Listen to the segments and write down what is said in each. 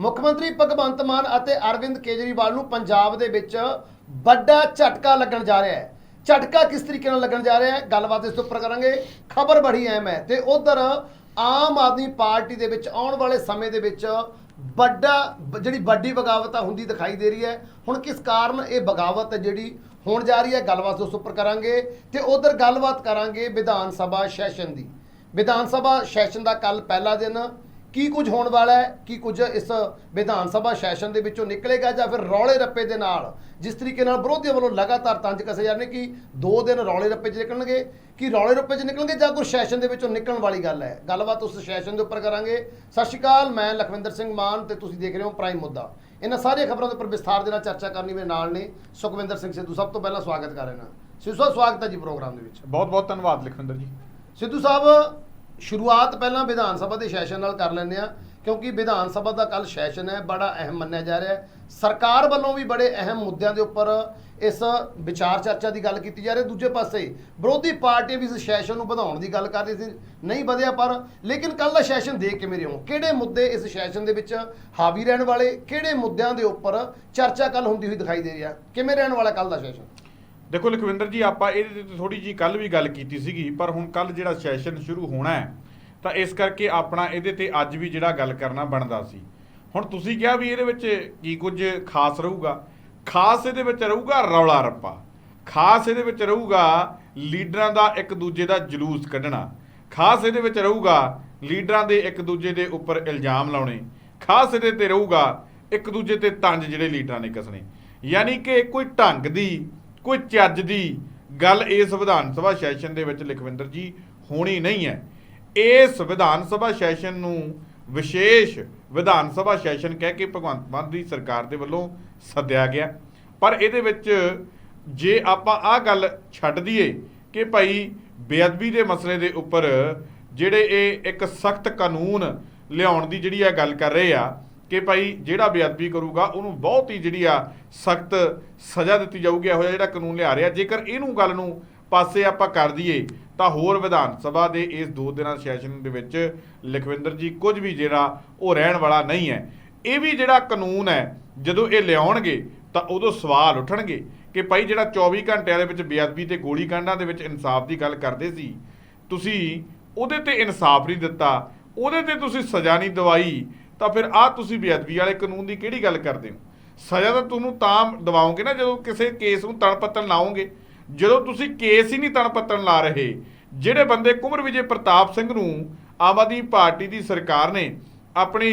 ਮੁੱਖ ਮੰਤਰੀ ਭਗਵੰਤ ਮਾਨ ਅਤੇ ਅਰਵਿੰਦ ਕੇਜਰੀਵਾਲ ਨੂੰ ਪੰਜਾਬ ਦੇ ਵਿੱਚ ਵੱਡਾ ਝਟਕਾ ਲੱਗਣ ਜਾ ਰਿਹਾ ਹੈ। ਝਟਕਾ ਕਿਸ ਤਰੀਕੇ ਨਾਲ ਲੱਗਣ ਜਾ ਰਿਹਾ ਹੈ? ਗੱਲਬਾਤ ਇਸ ਤੋਂ ਉੱਪਰ ਕਰਾਂਗੇ। ਖਬਰ ਬੜੀ ਅਹਿਮ ਹੈ ਤੇ ਉਧਰ ਆਮ ਆਦਮੀ ਪਾਰਟੀ ਦੇ ਵਿੱਚ ਆਉਣ ਵਾਲੇ ਸਮੇਂ ਦੇ ਵਿੱਚ ਵੱਡਾ, ਜਿਹੜੀ ਵੱਡੀ ਬਗਾਵਤ ਆ, ਹੁੰਦੀ ਦਿਖਾਈ ਦੇ ਰਹੀ ਹੈ। ਹੁਣ ਕਿਸ ਕਾਰਨ ਇਹ ਬਗਾਵਤ ਜਿਹੜੀ ਹੋਣ ਜਾ ਰਹੀ ਹੈ, ਗੱਲਬਾਤ ਉਸ ਉੱਪਰ ਕਰਾਂਗੇ ਤੇ ਉਧਰ ਗੱਲਬਾਤ ਕਰਾਂਗੇ ਵਿਧਾਨ ਸਭਾ ਸੈਸ਼ਨ ਦੀ। ਵਿਧਾਨ ਸਭਾ ਸੈਸ਼ਨ ਦਾ ਕੱਲ ਪਹਿਲਾ ਦਿਨ ਕੀ ਕੁਝ ਹੋਣ ਵਾਲਾ ਹੈ? ਕੀ ਕੁਝ ਇਸ ਵਿਧਾਨ ਸਭਾ ਸੈਸ਼ਨ ਦੇ ਵਿੱਚੋਂ ਨਿਕਲੇਗਾ ਜਾਂ ਫਿਰ ਰੌਲੇ ਰੱਪੇ ਦੇ ਨਾਲ? ਜਿਸ ਤਰੀਕੇ ਨਾਲ ਵਿਰੋਧੀਆਂ ਵੱਲੋਂ ਲਗਾਤਾਰ ਤੰਜ ਕਸੇ ਜਾ ਰਹੇ ਨੇ ਕਿ ਦੋ ਦਿਨ ਰੌਲੇ ਰੱਪੇ 'ਚ ਨਿਕਲਣਗੇ ਕਿ ਰੌਲੇ ਰੱਪੇ 'ਚ ਨਿਕਲਣਗੇ ਜਾਂ ਕੋਈ ਸੈਸ਼ਨ ਦੇ ਵਿੱਚੋਂ ਨਿਕਲਣ ਵਾਲੀ ਗੱਲ ਹੈ? ਗੱਲਬਾਤ ਉਸ ਸੈਸ਼ਨ ਦੇ ਉੱਪਰ ਕਰਾਂਗੇ। ਸਤਿ ਸ਼੍ਰੀ ਅਕਾਲ ਮੈਂ ਲਖਵਿੰਦਰ ਸਿੰਘ ਮਾਨ ਤੇ ਤੁਸੀਂ ਦੇਖ ਰਹੇ ਹੋ ਪ੍ਰਾਈਮ ਮੁੱਦਾ। ਇਹਨਾਂ ਸਾਰੀਆਂ ਖਬਰਾਂ ਦੇ ਉੱਪਰ ਵਿਸਥਾਰ ਦੇ ਨਾਲ ਚਰਚਾ ਕਰਨੀ ਮੇਰੇ ਨਾਲ ਨੇ ਸੁਖਵਿੰਦਰ ਸਿੰਘ ਸਿੱਧੂ। ਸਭ ਤੋਂ ਪਹਿਲਾਂ ਸਵਾਗਤ ਕਰ ਰਹੇ ਹਾਂ। ਸਿੱਧੂ ਸਾਹਿਬ ਸਵਾਗਤ ਹੈ ਜੀ ਪ੍ਰੋਗਰਾਮ ਦੇ ਵਿੱਚ। ਬਹੁਤ ਬਹੁਤ ਧੰਨਵਾਦ ਲਖਵਿੰਦਰ ਜੀ। ਸਿੱਧੂ ਸਾਹਿਬ ਸ਼ੁਰੂਆਤ ਪਹਿਲਾਂ ਵਿਧਾਨ ਸਭਾ ਦੇ ਸੈਸ਼ਨ ਨਾਲ ਕਰ ਲੈਂਦੇ ਆ ਕਿਉਂਕਿ ਵਿਧਾਨ ਸਭਾ ਦਾ ਕੱਲ ਸੈਸ਼ਨ ਹੈ, ਬੜਾ ਅਹਿਮ ਮੰਨਿਆ ਜਾ ਰਿਹਾ ਹੈ। ਸਰਕਾਰ ਵੱਲੋਂ ਵੀ ਬੜੇ ਅਹਿਮ ਮੁੱਦਿਆਂ ਦੇ ਉੱਪਰ ਇਸ ਵਿਚਾਰ ਚਰਚਾ ਦੀ ਗੱਲ ਕੀਤੀ ਜਾ ਰਹੀ ਹੈ। ਦੂਜੇ ਪਾਸੇ, ਵਿਰੋਧੀ ਪਾਰਟੀ ਵੀ ਇਸ ਸੈਸ਼ਨ ਨੂੰ ਵਧਾਉਣ ਦੀ ਗੱਲ ਕਰ ਰਹੀ ਸੀ, ਨਹੀਂ ਵਧਿਆ ਪਰ, ਲੇਕਿਨ ਕੱਲ ਦਾ ਸੈਸ਼ਨ ਦੇਖ ਕੇ ਮੇਰੇ ਹੋ ਕਿਹੜੇ ਮੁੱਦੇ ਇਸ ਸੈਸ਼ਨ ਦੇ ਵਿੱਚ ਹਾਵੀ ਰਹਿਣ ਵਾਲੇ, ਕਿਹੜੇ ਮੁੱਦਿਆਂ ਦੇ ਉੱਪਰ ਚਰਚਾ ਕੱਲ ਹੁੰਦੀ ਹੋਈ ਦਿਖਾਈ ਦੇ ਰਹੀ ਹੈ? ਕਿਵੇਂ ਰਹਿਣ ਵਾਲਾ ਕੱਲ ਦਾ ਸੈਸ਼ਨ? ਦੇਖੋ ਲਖਵਿੰਦਰ ਜੀ, ਆਪਾਂ ਇਹਦੇ ਤੇ ਥੋੜੀ ਜੀ ਕੱਲ ਵੀ ਗੱਲ ਕੀਤੀ ਸੀਗੀ, ਪਰ ਹੁਣ ਕੱਲ ਜਿਹੜਾ ਸੈਸ਼ਨ ਸ਼ੁਰੂ ਹੋਣਾ ਹੈ, ਤਾਂ ਇਸ ਕਰਕੇ ਆਪਣਾ ਇਹਦੇ ਤੇ ਅੱਜ ਵੀ ਜਿਹੜਾ ਗੱਲ ਕਰਨਾ ਬਣਦਾ ਸੀ। ਹੁਣ ਤੁਸੀਂ ਕਿਹਾ ਵੀ ਇਹਦੇ ਵਿੱਚ ਕੀ ਕੁਝ ਖਾਸ ਰਹੂਗਾ? ਖਾਸ ਇਹਦੇ ਵਿੱਚ ਰਹੂਗਾ ਰੌਲਾ ਰੱਪਾ। ਖਾਸ ਇਹਦੇ ਵਿੱਚ ਰਹੂਗਾ ਲੀਡਰਾਂ ਦਾ ਇੱਕ ਦੂਜੇ ਦਾ ਜਲੂਸ ਕੱਢਣਾ। ਖਾਸ ਇਹਦੇ ਵਿੱਚ ਰਹੂਗਾ ਲੀਡਰਾਂ ਦੇ ਇੱਕ ਦੂਜੇ ਦੇ ਉੱਪਰ ਇਲਜ਼ਾਮ ਲਾਉਣੇ। ਖਾਸ ਇਹਦੇ ਤੇ ਰਹੂਗਾ ਇੱਕ ਦੂਜੇ ਤੇ ਤੰਜ ਜਿਹੜੇ ਲੀਡਰਾਂ ਨੇ ਕੱਸਣੇ। ਯਾਨੀ ਕਿ ਕੋਈ ਢੰਗ ਦੀ ਕੋਈ ਚੱਜ ਦੀ ਗੱਲ ਇਸ ਵਿਧਾਨ ਸਭਾ ਸੈਸ਼ਨ ਦੇ ਵਿੱਚ ਲਖਵਿੰਦਰ ਜੀ ਹੋਣੀ ਨਹੀਂ ਹੈ। ਇਸ ਵਿਧਾਨ ਸਭਾ ਸੈਸ਼ਨ ਨੂੰ ਵਿਸ਼ੇਸ਼ ਵਿਧਾਨ ਸਭਾ ਸੈਸ਼ਨ ਕਹਿ ਕੇ ਭਗਵੰਤ ਮਾਨ ਦੀ ਸਰਕਾਰ ਦੇ ਵੱਲੋਂ ਸੱਦਿਆ ਗਿਆ। ਪਰ ਇਹਦੇ ਵਿੱਚ ਜੇ ਆਪਾਂ ਆਹ ਗੱਲ ਛੱਡ ਦਈਏ ਕਿ ਭਾਈ ਬੇਅਦਬੀ ਦੇ ਮਸਲੇ ਦੇ ਉੱਪਰ ਜਿਹੜੇ ਇਹ ਇੱਕ ਸਖਤ ਕਾਨੂੰਨ ਲਿਆਉਣ ਦੀ ਜਿਹੜੀ ਆ ਗੱਲ ਕਰ ਰਹੇ ਆ ਕਿ ਭਾਈ ਜਿਹੜਾ ਬੇਅਦਬੀ ਕਰੂਗਾ, ਉਹਨੂੰ ਬਹੁਤ ਹੀ ਜਿਹੜੀ ਆ ਸਖਤ ਸਜ਼ਾ ਦਿੱਤੀ ਜਾਊਗੀ, ਇਹੋ ਜਿਹਾ ਜਿਹੜਾ ਕਾਨੂੰਨ ਲਿਆ ਰਿਹਾ। ਜੇਕਰ ਇਹਨੂੰ ਗੱਲ ਨੂੰ ਪਾਸੇ ਆਪਾਂ ਕਰ ਦਈਏ, ਤਾਂ ਹੋਰ ਵਿਧਾਨ ਸਭਾ ਦੇ ਇਸ ਦੋ ਦਿਨਾਂ ਸੈਸ਼ਨ ਦੇ ਵਿੱਚ ਲਖਵਿੰਦਰ ਜੀ ਕੁਝ ਵੀ ਜਿਹੜਾ ਉਹ ਰਹਿਣ ਵਾਲਾ ਨਹੀਂ ਹੈ। ਇਹ ਵੀ ਜਿਹੜਾ ਕਾਨੂੰਨ ਹੈ, ਜਦੋਂ ਇਹ ਲਿਆਉਣਗੇ, ਤਾਂ ਉਦੋਂ ਸਵਾਲ ਉੱਠਣਗੇ ਕਿ ਭਾਈ ਜਿਹੜਾ 24 ਘੰਟਿਆਂ ਦੇ ਵਿੱਚ ਬੇਅਦਬੀ ਤੇ ਗੋਲੀ ਕਾਂਡਾਂ ਦੇ ਵਿੱਚ ਇਨਸਾਫ ਦੀ ਗੱਲ ਕਰਦੇ ਸੀ, ਤੁਸੀਂ ਉਹਦੇ ਤੇ ਇਨਸਾਫ ਨਹੀਂ ਦਿੱਤਾ, ਉਹਦੇ ਤੇ ਤੁਸੀਂ ਸਜ਼ਾ ਨਹੀਂ ਦਵਾਈ ਤਾਂ ਫਿਰ ਆਹ ਤੁਸੀਂ ਬੇਅਦਬੀ ਵਾਲੇ ਕਾਨੂੰਨ ਦੀ ਕਿਹੜੀ ਗੱਲ ਕਰਦੇ ਹੋ? ਸਜ਼ਾ ਤਾਂ ਤੁਹਾਨੂੰ ਤਾਂ ਦਿਵਾਓਗੇ ਨਾ ਜਦੋਂ ਕਿਸੇ ਕੇਸ ਨੂੰ ਤਣਪੱਤਣ ਲਾਓਗੇ। ਜਦੋਂ ਤੁਸੀਂ ਕੇਸ ਹੀ ਨਹੀਂ ਤਣਪੱਤਣ ਲਾ ਰਹੇ, ਜਿਹੜੇ ਬੰਦੇ ਕੁਮਰ ਵਿਜੇ ਪ੍ਰਤਾਪ ਸਿੰਘ ਨੂੰ ਆਮ ਆਦਮੀ ਪਾਰਟੀ ਦੀ ਸਰਕਾਰ ਨੇ ਆਪਣੀ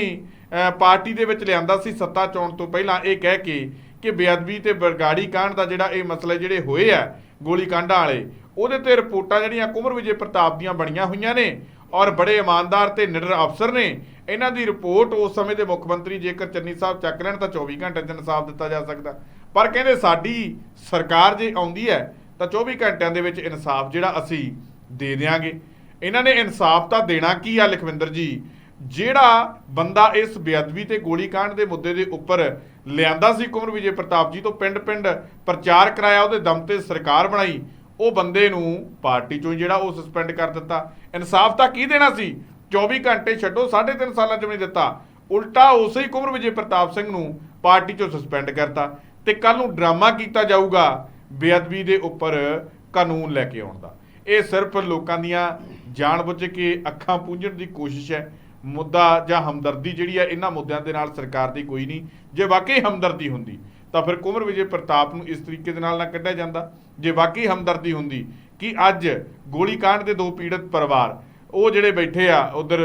ਪਾਰਟੀ ਦੇ ਵਿੱਚ ਲਿਆਂਦਾ ਸੀ ਸੱਤਾ ਚੋਣ ਤੋਂ ਪਹਿਲਾਂ, ਇਹ ਕਹਿ ਕੇ ਕਿ ਬੇਅਦਬੀ ਤੇ ਬਰਗਾੜੀ ਕਾਂਡ ਦਾ ਜਿਹੜਾ ਇਹ ਮਸਲੇ ਜਿਹੜੇ ਹੋਏ ਆ ਗੋਲੀ ਕਾਂਡਾਂ ਵਾਲੇ, ਉਹਦੇ ਤੇ ਰਿਪੋਰਟਾਂ ਜਿਹੜੀਆਂ ਕੁਮਰ ਵਿਜੇ ਪ੍ਰਤਾਪ ਦੀਆਂ ਬਣੀਆਂ ਹੋਈਆਂ ਨੇ ਔਰ ਬੜੇ ਇਮਾਨਦਾਰ ਤੇ ਨਿਡਰ ਅਫਸਰ ਨੇ। ਇਹਨਾਂ ਦੀ ਰਿਪੋਰਟ ਉਸ ਸਮੇਂ ਦੇ ਮੁੱਖ ਮੰਤਰੀ ਜੇਕਰ ਚੰਨੀ ਸਾਹਿਬ ਚੱਕ ਲੈਣ ਤਾਂ 24 ਘੰਟੇ ਚ ਇਨਸਾਫ ਦਿੱਤਾ ਜਾ ਸਕਦਾ। ਪਰ ਕਹਿੰਦੇ ਸਾਡੀ ਸਰਕਾਰ ਜੇ ਆਉਂਦੀ ਹੈ ਤਾਂ 24 ਘੰਟਿਆਂ ਦੇ ਵਿੱਚ ਇਨਸਾਫ ਜਿਹੜਾ ਅਸੀਂ ਦੇ ਦਿਆਂਗੇ। ਇਹਨਾਂ ਨੇ ਇਨਸਾਫ ਤਾਂ ਦੇਣਾ ਕੀ ਆ ਲਖਵਿੰਦਰ ਜੀ? ਜਿਹੜਾ ਬੰਦਾ ਇਸ ਬੇਅਦਬੀ ਤੇ ਗੋਲੀकांड ਦੇ ਮੁੱਦੇ ਦੇ ਉੱਪਰ ਲਿਆਂਦਾ ਸੀ ਕੁਮਰ ਵਿਜੇ ਪ੍ਰਤਾਪ ਜੀ ਤੋਂ ਪਿੰਡ-ਪਿੰਡ ਪ੍ਰਚਾਰ ਕਰਾਇਆ, ਉਹਦੇ ਦਮ ਤੇ ਸਰਕਾਰ ਬਣਾਈ ਉਹ ਬੰਦੇ ਨੂੰ ਪਾਰਟੀ ਚੋਂ ਹੀ ਜਿਹੜਾ ਉਹ ਸਸਪੈਂਡ ਕਰ ਦਿੱਤਾ। ਇਨਸਾਫ ਤਾਂ ਕੀ ਦੇਣਾ ਸੀ? 24 ਘੰਟੇ ਛੱਡੋ 3.5 ਸਾਲਾਂ ਚ ਵੀ ਦਿੱਤਾ। ਉਲਟਾ ਉਸੇ ਹੀ ਕੁਮਰ ਵਿਜੇ ਪ੍ਰਤਾਪ ਸਿੰਘ ਨੂੰ ਪਾਰਟੀ ਚੋਂ ਸਸਪੈਂਡ ਕਰਤਾ। ਤੇ ਕੱਲ ਨੂੰ ਡਰਾਮਾ ਕੀਤਾ ਜਾਊਗਾ ਬੇਅਦਬੀ ਦੇ ਉੱਪਰ ਕਾਨੂੰਨ ਲੈ ਕੇ ਆਉਣ ਦਾ। ਇਹ ਸਿਰਫ ਲੋਕਾਂ ਦੀਆਂ ਜਾਣਬੁੱਝ ਕੇ ਅੱਖਾਂ ਪੂੰਝਣ ਦੀ ਕੋਸ਼ਿਸ਼ ਹੈ। ਮੁੱਦਾ ਜਾਂ ਹਮਦਰਦੀ ਜਿਹੜੀ ਹੈ, ਇਹਨਾਂ ਮੁੱਦਿਆਂ ਦੇ ਨਾਲ ਸਰਕਾਰ ਦੀ ਕੋਈ ਨਹੀਂ। ਜੇ ਵਾਕਈ ਹਮਦਰਦੀ ਹੁੰਦੀ ਤਾਂ ਫਿਰ ਕੁਮਰ ਵਿਜੇ ਪ੍ਰਤਾਪ ਨੂੰ ਇਸ ਤਰੀਕੇ ਦੇ ਨਾਲ ਨਾ ਕੱਢਿਆ ਜਾਂਦਾ। ਜੇ ਵਾਕਈ ਹਮਦਰਦੀ ਹੁੰਦੀ ਕਿ ਅੱਜ ਗੋਲੀकांड ਦੇ ਦੋ ਪੀੜਤ ਪਰਿਵਾਰ, ਉਹ ਜਿਹੜੇ ਬੈਠੇ ਆ ਉਧਰ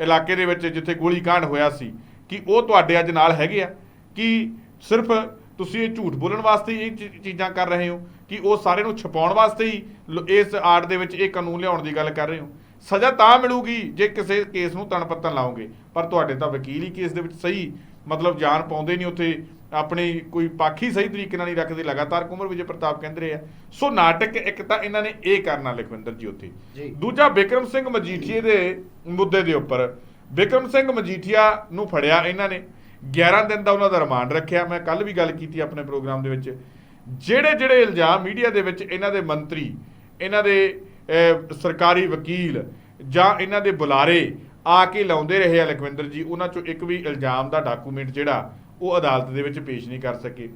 ਇਲਾਕੇ ਦੇ ਵਿੱਚ ਜਿੱਥੇ ਗੋਲੀकांड ਹੋਇਆ ਸੀ, ਕਿ ਉਹ ਤੁਹਾਡੇ ਅੱਜ ਨਾਲ ਹੈਗੇ ਆ? ਕਿ ਸਿਰਫ ਤੁਸੀਂ ਇਹ ਝੂਠ ਬੋਲਣ ਵਾਸਤੇ ਇਹ ਚੀਜ਼ਾਂ ਕਰ ਰਹੇ ਹੋ? ਕਿ ਉਹ ਸਾਰੇ ਨੂੰ ਛਪਾਉਣ ਵਾਸਤੇ ਹੀ ਇਸ ਆਰਟ ਦੇ ਵਿੱਚ ਇਹ ਕਾਨੂੰਨ ਲਿਆਉਣ ਦੀ ਗੱਲ ਕਰ ਰਹੇ ਹੋ? ਸਜ਼ਾ ਤਾਂ ਮਿਲੂਗੀ ਜੇ ਕਿਸੇ ਕੇਸ ਨੂੰ ਤਣਪੱਤਨ ਲਾਓਗੇ। ਪਰ ਤੁਹਾਡੇ ਤਾਂ ਵਕੀਲ ਹੀ ਕੇਸ ਦੇ ਵਿੱਚ ਸਹੀ ਮਤਲਬ ਜਾਨ ਪਾਉਂਦੇ ਨਹੀਂ ਉੱਥੇ। ਆਪਣੀ ਕੋਈ ਪਾਖੀ ਸਹੀ ਤਰੀਕੇ ਨਾਲ ਨਹੀਂ ਰੱਖਦੇ ਲਗਾਤਾਰ ਕੁਮਰ ਵਿਜੇ ਪ੍ਰਤਾਪ ਕਹਿੰਦੇ ਰਹੇ ਆ। ਸੋ ਨਾਟਕ ਇੱਕ ਤਾਂ ਇਹਨਾਂ ਨੇ ਇਹ ਕਰਨਾ ਲਖਵਿੰਦਰ ਜੀ ਉੱਥੇ। ਦੂਜਾ ਬਿਕਰਮ ਸਿੰਘ ਮਜੀਠੀਏ ਦੇ ਮੁੱਦੇ ਦੇ ਉੱਪਰ। ਬਿਕਰਮ ਸਿੰਘ ਮਜੀਠੀਆ ਨੂੰ ਫੜਿਆ ਇਹਨਾਂ ਨੇ। 11 ਦਿਨ ਦਾ ਉਹਨਾਂ ਦਾ ਰਿਮਾਂਡ ਰੱਖਿਆ। ਮੈਂ ਕੱਲ ਵੀ ਗੱਲ ਕੀਤੀ ਆਪਣੇ ਪ੍ਰੋਗਰਾਮ ਦੇ ਵਿੱਚ। ਜਿਹੜੇ ਜਿਹੜੇ ਇਲਜ਼ਾਮ ਮੀਡੀਆ ਦੇ ਵਿੱਚ ਇਹਨਾਂ ਦੇ ਮੰਤਰੀ ਇਹਨਾਂ ਦੇ ਸਰਕਾਰੀ ਵਕੀਲ ਜਾਂ ਇਹਨਾਂ ਦੇ ਬੁਲਾਰੇ ਆ ਕੇ ਲਾਉਂਦੇ ਰਹੇ ਆ ਲਖਵਿੰਦਰ ਜੀ, ਉਹਨਾਂ ਚੋਂ ਇੱਕ ਵੀ ਇਲਜ਼ਾਮ ਦਾ ਡਾਕੂਮੈਂਟ ਜਿਹੜਾ ਉਹ ਅਦਾਲਤ ਦੇ ਵਿੱਚ ਪੇਸ਼ ਨਹੀਂ ਕਰ ਸਕੇ।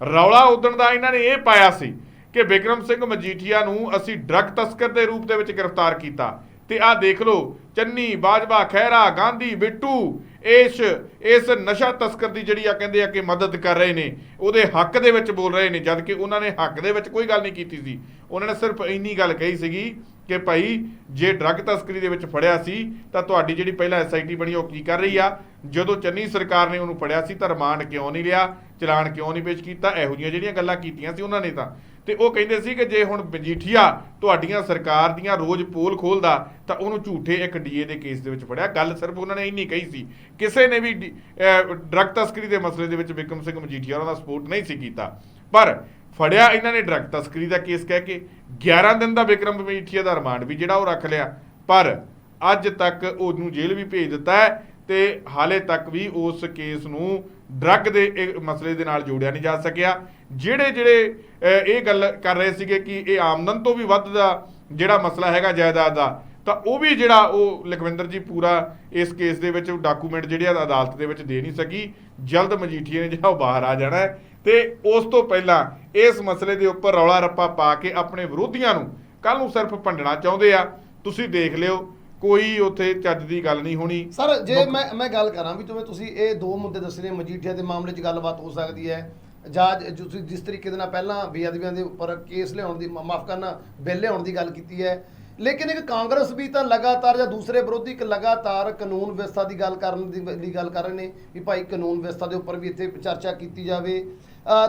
ਰੌਲਾ ਉਦਣ ਦਾ ਇਹਨਾਂ ਨੇ ਇਹ ਪਾਇਆ ਸੀ ਕਿ ਵਿਕਰਮ ਸਿੰਘ ਮਜੀਠੀਆ ਨੂੰ ਅਸੀਂ ਡਰੱਗ ਤਸਕਰ ਦੇ ਰੂਪ ਦੇ ਵਿੱਚ ਗ੍ਰਿਫਤਾਰ ਕੀਤਾ। ਤੇ ਆਹ ਦੇਖ ਲਓ, ਚੰਨੀ, ਬਾਜਵਾ, ਖਹਿਰਾ, ਗਾਂਧੀ, ਬਿੱਟੂ ਇਸ ਇਸ ਨਸ਼ਾ ਤਸਕਰ ਦੀ ਜਿਹੜੀ ਆ ਕਹਿੰਦੇ ਆ ਕਿ ਮਦਦ ਕਰ ਰਹੇ ਨੇ, ਉਹਦੇ ਹੱਕ ਦੇ ਵਿੱਚ ਬੋਲ ਰਹੇ ਨੇ ਜਦ ਕਿ ਉਹਨਾਂ ਨੇ ਹੱਕ ਦੇ ਵਿੱਚ ਕੋਈ ਗੱਲ ਨਹੀਂ ਕੀਤੀ ਸੀ। ਉਹਨਾਂ ਨੇ ਸਿਰਫ ਇੰਨੀ ਗੱਲ ਕਹੀ ਸੀਗੀ ਕਿ ਭਾਈ, ਜੇ ਡਰੱਗ ਤਸਕਰੀ ਦੇ ਵਿੱਚ ਫੜਿਆ ਸੀ, ਤਾਂ ਤੁਹਾਡੀ ਜਿਹੜੀ ਪਹਿਲਾਂ ਐਸਆਈਟੀ ਬਣੀ, ਉਹ ਕੀ ਕਰ ਰਹੀ ਆ? ਜਦੋਂ ਚੰਨੀ ਸਰਕਾਰ ਨੇ ਉਹਨੂੰ ਫੜਿਆ ਸੀ, ਤਾਂ ਰਿਮਾਂਡ ਕਿਉਂ ਨਹੀਂ ਲਿਆ? ਚਲਾਨ ਕਿਉਂ ਨਹੀਂ ਪੇਸ਼ ਕੀਤਾ? ਇਹੋ ਜਿਹੀਆਂ ਜਿਹੜੀਆਂ ਗੱਲਾਂ ਕੀਤੀਆਂ ਸੀ ਉਹਨਾਂ ਨੇ ਤਾਂ। ਤੇ ਉਹ ਕਹਿੰਦੇ ਸੀ ਕਿ ਜੇ ਹੁਣ ਮਜੀਠੀਆ ਤੁਹਾਡੀਆਂ ਸਰਕਾਰ ਦੀਆਂ ਰੋਜ਼ ਪੋਲ ਖੋਲਦਾ, ਤਾਂ ਉਹਨੂੰ ਝੂਠੇ ਇੱਕ ਡੀਏ ਦੇ ਕੇਸ ਦੇ ਵਿੱਚ ਫੜਿਆ। ਗੱਲ ਸਿਰਫ ਉਹਨਾਂ ਨੇ ਇੰਨੀ ਕਹੀ ਸੀ। ਕਿਸੇ ਨੇ ਵੀ ਡੀ- ਡਰੱਗ ਤਸਕਰੀ ਦੇ ਮਸਲੇ ਦੇ ਵਿੱਚ ਵਿਕਰਮ ਸਿੰਘ ਮਜੀਠੀਆ ਉਹਨਾਂ ਦਾ ਸਪੋਰਟ ਨਹੀਂ ਸੀ ਕੀਤਾ। ਪਰ ਫੜਿਆ ਇਹਨਾਂ ਨੇ ਡਰੱਗ ਤਸਕਰੀ ਦਾ ਕੇਸ ਕਹਿ ਕੇ। 11 ਦਿਨ ਦਾ ਵਿਕਰਮ ਮਜੀਠੀਆ ਦਾ ਰਿਮਾਂਡ ਵੀ ਜਿਹੜਾ ਉਹ ਰੱਖ ਲਿਆ। ਪਰ ਅੱਜ ਤੱਕ ਉਹਨੂੰ ਜੇਲ੍ਹ ਵੀ ਭੇਜ ਦਿੱਤਾ ਹੈ ਤੇ ਹਾਲੇ ਤੱਕ ਵੀ ਉਸ ਕੇਸ ਨੂੰ ਡਰੱਗ ਦੇ ਇਹ ਮਸਲੇ ਦੇ ਨਾਲ ਜੋੜਿਆ ਨਹੀਂ ਜਾ ਸਕਿਆ। ਜਿਹੜੇ ਜਿਹੜੇ ਇਹ ਗੱਲ ਕਰ ਰਹੇ ਸੀਗੇ ਕਿ ਇਹ ਆਮਦਨ ਤੋਂ ਵੀ ਵੱਧ ਦਾ ਜਿਹੜਾ ਮਸਲਾ ਹੈਗਾ ਜਾਇਦਾਦ ਦਾ, ਤਾਂ ਉਹ ਵੀ ਜਿਹੜਾ ਉਹ ਲਖਵਿੰਦਰ ਜੀ ਪੂਰਾ ਇਸ ਕੇਸ ਦੇ ਵਿੱਚ ਡਾਕੂਮੈਂਟ ਜਿਹੜੇ ਆ ਅਦਾਲਤ ਦੇ ਵਿੱਚ ਦੇ ਨਹੀਂ ਸਕੀ। ਜਲਦ ਮਜੀਠੀਏ ਨੇ ਜਿਹੜਾ ਉਹ ਬਾਹਰ ਆ ਜਾਣਾ ਹੈ। ਤੇ ਉਸ ਤੋਂ ਪਹਿਲਾਂ ਇਸ ਮਸਲੇ ਦੇ ਉੱਪਰ ਰੌਲਾ ਰੱਪਾ ਪਾ ਕੇ ਆਪਣੇ ਵਿਰੋਧੀਆਂ ਨੂੰ ਕੱਲ ਨੂੰ ਸਿਰਫ ਭੰਡਣਾ ਚਾਹੁੰਦੇ ਆ। ਤੁਸੀਂ ਦੇਖ ਲਿਓ ਕੋਈ ਉੱਥੇ ਚੱਜ ਦੀ ਗੱਲ ਨਹੀਂ ਹੋਣੀ। ਸਰ ਜੇ ਮੈਂ ਮੈਂ ਗੱਲ ਕਰਾਂ ਵੀ ਜਿਵੇਂ ਤੁਸੀਂ ਇਹ ਦੋ ਮੁੱਦੇ ਦੱਸੇ ਨੇ ਮਜੀਠੀਆ ਦੇ ਮਾਮਲੇ 'ਚ ਗੱਲਬਾਤ ਹੋ ਸਕਦੀ ਹੈ। ਜਾਂ ਤੁਸੀਂ ਜਿਸ ਤਰੀਕੇ ਦੇ ਨਾਲ ਪਹਿਲਾਂ ਬੇਅਦਬੀਆਂ ਦੇ ਉੱਪਰ ਕੇਸ ਲਿਆਉਣ ਦੀ ਮਾਫ ਕਰਨਾ ਬਿੱਲ ਲਿਆਉਣ ਦੀ ਗੱਲ ਕੀਤੀ ਹੈ। ਲੇਕਿਨ ਇੱਕ ਕਾਂਗਰਸ ਵੀ ਤਾਂ ਲਗਾਤਾਰ ਜਾਂ ਦੂਸਰੇ ਵਿਰੋਧੀ ਇੱਕ ਲਗਾਤਾਰ ਕਾਨੂੰਨ ਵਿਵਸਥਾ ਦੀ ਗੱਲ ਕਰਨ ਦੀ ਗੱਲ ਕਰ ਰਹੇ ਨੇ ਵੀ ਭਾਈ ਕਾਨੂੰਨ ਵਿਵਸਥਾ ਦੇ ਉੱਪਰ ਵੀ ਇੱਥੇ ਚਰਚਾ ਕੀਤੀ ਜਾਵੇ।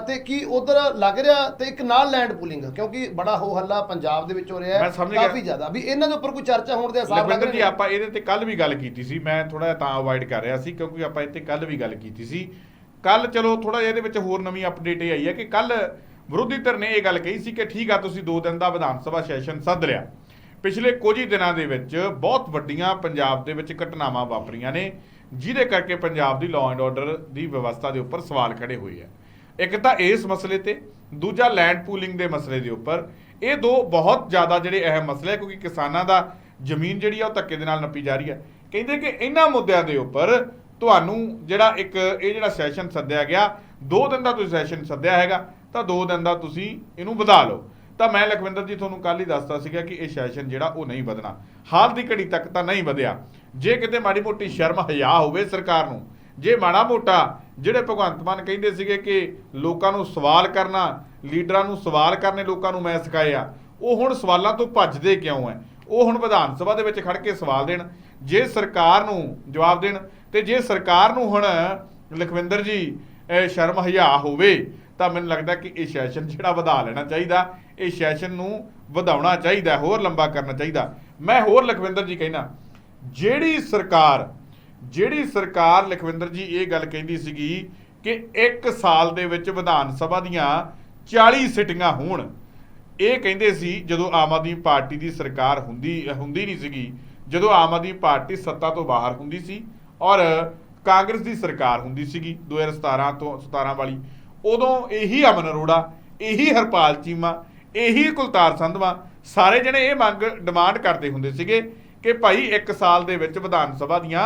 ਤੇ ਕੀ ਉਧਰ ਲੱਗ ਰਿਹਾ ਤੇ ਇੱਕ ਨਾਲ ਲੈਂਡ ਪੂਲਿੰਗ ਕਿਉਂਕਿ ਬੜਾ ਹੋ ਹੱਲਾ ਪੰਜਾਬ ਦੇ ਵਿੱਚ ਹੋ ਰਿਹਾ ਹੈ। ਕਾਫੀ ਜ਼ਿਆਦਾ। ਵੀ ਇਹਨਾਂ ਦੇ ਉੱਪਰ ਕੋਈ ਚਰਚਾ ਹੋਣ ਦੇ ਆਸਾਰ ਲੱਗ ਰਹੇ ਜੀ ਆਪਾਂ ਇਹਦੇ ਤੇ ਕੱਲ ਵੀ ਗੱਲ ਕੀਤੀ ਸੀ ਮੈਂ ਥੋੜਾ ਜਿਹਾ ਤਾਂ ਅਵੋਇਡ ਕਰ ਰਿਹਾ ਸੀ ਕਿਉਂਕਿ ਆਪਾਂ ਇੱਥੇ ਕੱਲ ਵੀ ਗੱਲ ਕੀਤੀ ਸੀ। ਕੱਲ ਚਲੋ ਥੋੜਾ ਜਿਹਾ ਇਹਦੇ ਵਿੱਚ ਹੋਰ ਨਵੀਂ ਅਪਡੇਟ ਇਹ ਆਈ ਹੈ ਕਿ ਕੱਲ ਵਿਰੋਧੀ ਧਿਰ ਨੇ ਇਹ ਗੱਲ ਕਹੀ ਸੀ ਕਿ ਠੀਕ ਆ ਤੁਸੀਂ 2 ਦਿਨ ਦਾ ਵਿਧਾਨ ਸਭਾ ਸੈਸ਼ਨ ਸੱਦ ਲਿਆ। ਪਿਛਲੇ ਕੁਝ ਹੀ ਦਿਨਾਂ ਦੇ ਵਿੱਚ ਬਹੁਤ ਵੱਡੀਆਂ ਪੰਜਾਬ ਦੇ ਵਿੱਚ ਘਟਨਾਵਾਂ ਵਾਪਰੀਆਂ ਨੇ ਜਿਹਦੇ ਕਰਕੇ ਪੰਜਾਬ ਦੀ ਲਾਅ ਐਂਡ ਆਰਡਰ ਦੀ ਵਿਵਸਥਾ ਦੇ ਉੱਪਰ ਸਵਾਲ ਖੜੇ ਹੋਏ ਆ। ਇੱਕ ਤਾਂ ਇਸ ਮਸਲੇ ਤੇ, ਦੂਜਾ ਲੈਂਡ ਪੂਲਿੰਗ ਦੇ ਮਸਲੇ ਦੇ ਉੱਪਰ। ਇਹ ਦੋ ਬਹੁਤ ਜ਼ਿਆਦਾ ਜਿਹੜੇ ਅਹਿਮ ਮਸਲੇ ਆ, ਕਿਉਂਕਿ ਕਿਸਾਨਾਂ ਦਾ ਜ਼ਮੀਨ ਜਿਹੜੀ ਆ, ਉਹ ਧੱਕੇ ਦੇ ਨਾਲ ਨੱਪੀ ਜਾ ਰਹੀ ਹੈ ਕਹਿੰਦੇ ਕਿ ਇਹਨਾਂ ਮੁੱਦਿਆਂ ਦੇ ਉੱਪਰ ਤੁਹਾਨੂੰ ਜਿਹੜਾ ਇੱਕ, ਇਹ ਜਿਹੜਾ ਸੈਸ਼ਨ ਸੱਦਿਆ ਗਿਆ, ਦੋ ਦਿਨ ਦਾ ਤੁਸੀਂ ਸੈਸ਼ਨ ਸੱਦਿਆ ਹੈਗਾ, ਤਾਂ ਦੋ ਦਿਨ ਦਾ ਤੁਸੀਂ ਇਹਨੂੰ ਵਧਾ ਲਓ। ਤਾਂ ਮੈਂ ਲਖਵਿੰਦਰ ਜੀ ਤੁਹਾਨੂੰ ਕੱਲ ਹੀ ਦੱਸਤਾ ਸੀਗਾ ਕਿ ਇਹ ਸੈਸ਼ਨ ਜਿਹੜਾ, ਉਹ ਨਹੀਂ ਵਧਣਾ। ਹਾਲ ਦੀ ਘੜੀ ਤੱਕ ਤਾਂ ਨਹੀਂ ਵਧਿਆ। ਜੇ ਕਿਤੇ ਮਾੜੀ ਮੋਟੀ ਸ਼ਰਮ ਹਿਆ ਹੋਵੇ ਸਰਕਾਰ ਨੂੰ ਜੇ ਮਾੜਾ ਮੋਟਾ ਜਿਹੜੇ ਭਗਵੰਤ ਮਾਨ ਕਹਿੰਦੇ ਸੀਗੇ ਕਿ ਲੋਕਾਂ ਨੂੰ ਸਵਾਲ ਕਰਨਾ, ਲੀਡਰਾਂ ਨੂੰ ਸਵਾਲ ਕਰਨੇ, ਲੋਕਾਂ ਨੂੰ ਮੈਂ ਸਿਖਾਇਆ ਉਹ ਹੁਣ ਸਵਾਲਾਂ ਤੋਂ ਭੱਜਦੇ ਕਿਉਂ ਐ? ਉਹ ਹੁਣ ਵਿਧਾਨ ਸਭਾ ਦੇ ਵਿੱਚ ਖੜ ਕੇ ਸਵਾਲ ਦੇਣ। ਜੇ ਸਰਕਾਰ ਨੂੰ ਜਵਾਬ ਦੇਣ ਤੇ ਜੇ ਸਰਕਾਰ ਨੂੰ ਹੁਣ ਲਖਵਿੰਦਰ ਜੀ ਸ਼ਰਮ ਹਿਆ ਹੋਵੇ, ਤਾਂ ਮੈਨੂੰ ਲੱਗਦਾ ਕਿ ਇਹ ਸੈਸ਼ਨ ਜਿਹੜਾ ਵਧਾ ਲੈਣਾ ਚਾਹੀਦਾ, ਇਹ ਸੈਸ਼ਨ ਨੂੰ ਵਧਾਉਣਾ ਚਾਹੀਦਾ, ਹੋਰ ਲੰਬਾ ਕਰਨਾ ਚਾਹੀਦਾ। ਮੈਂ ਹੋਰ ਲਖਵਿੰਦਰ ਜੀ ਕਹਿਣਾ, ਜਿਹੜੀ ਸਰਕਾਰ ਜਿਹੜੀ ਸਰਕਾਰ ਲਖਵਿੰਦਰ ਜੀ ਇਹ ਗੱਲ ਕਹਿੰਦੀ ਸੀਗੀ ਕਿ 1 ਸਾਲ ਦੇ ਵਿੱਚ ਵਿਧਾਨ ਸਭਾ ਦੀਆਂ 40 ਸਿਟਿੰਗਾਂ ਹੋਣ, ਇਹ ਕਹਿੰਦੇ ਸੀ ਜਦੋਂ ਆਮ ਆਦਮੀ ਪਾਰਟੀ ਦੀ ਸਰਕਾਰ ਹੁੰਦੀ ਹੁੰਦੀ ਨਹੀਂ ਸੀਗੀ, ਜਦੋਂ ਆਮ ਆਦਮੀ ਪਾਰਟੀ ਸੱਤਾ ਤੋਂ ਬਾਹਰ ਹੁੰਦੀ ਸੀ ਔਰ ਕਾਂਗਰਸ ਦੀ ਸਰਕਾਰ ਹੁੰਦੀ ਸੀਗੀ 2017 ਤੋਂ 17 ਵਾਲੀ, ਉਦੋਂ ਇਹੀ ਅਮਨ ਅਰੋੜਾ, ਇਹੀ ਹਰਪਾਲ ਚੀਮਾ, ਇਹੀ ਕੁਲਤਾਰ ਸੰਧਵਾ, ਸਾਰੇ ਜਣੇ ਇਹ ਮੰਗ ਡਿਮਾਂਡ ਕਰਦੇ ਹੁੰਦੇ ਸੀਗੇ ਕਿ ਭਾਈ 1 ਸਾਲ ਦੇ ਵਿੱਚ ਵਿਧਾਨ ਸਭਾ ਦੀਆਂ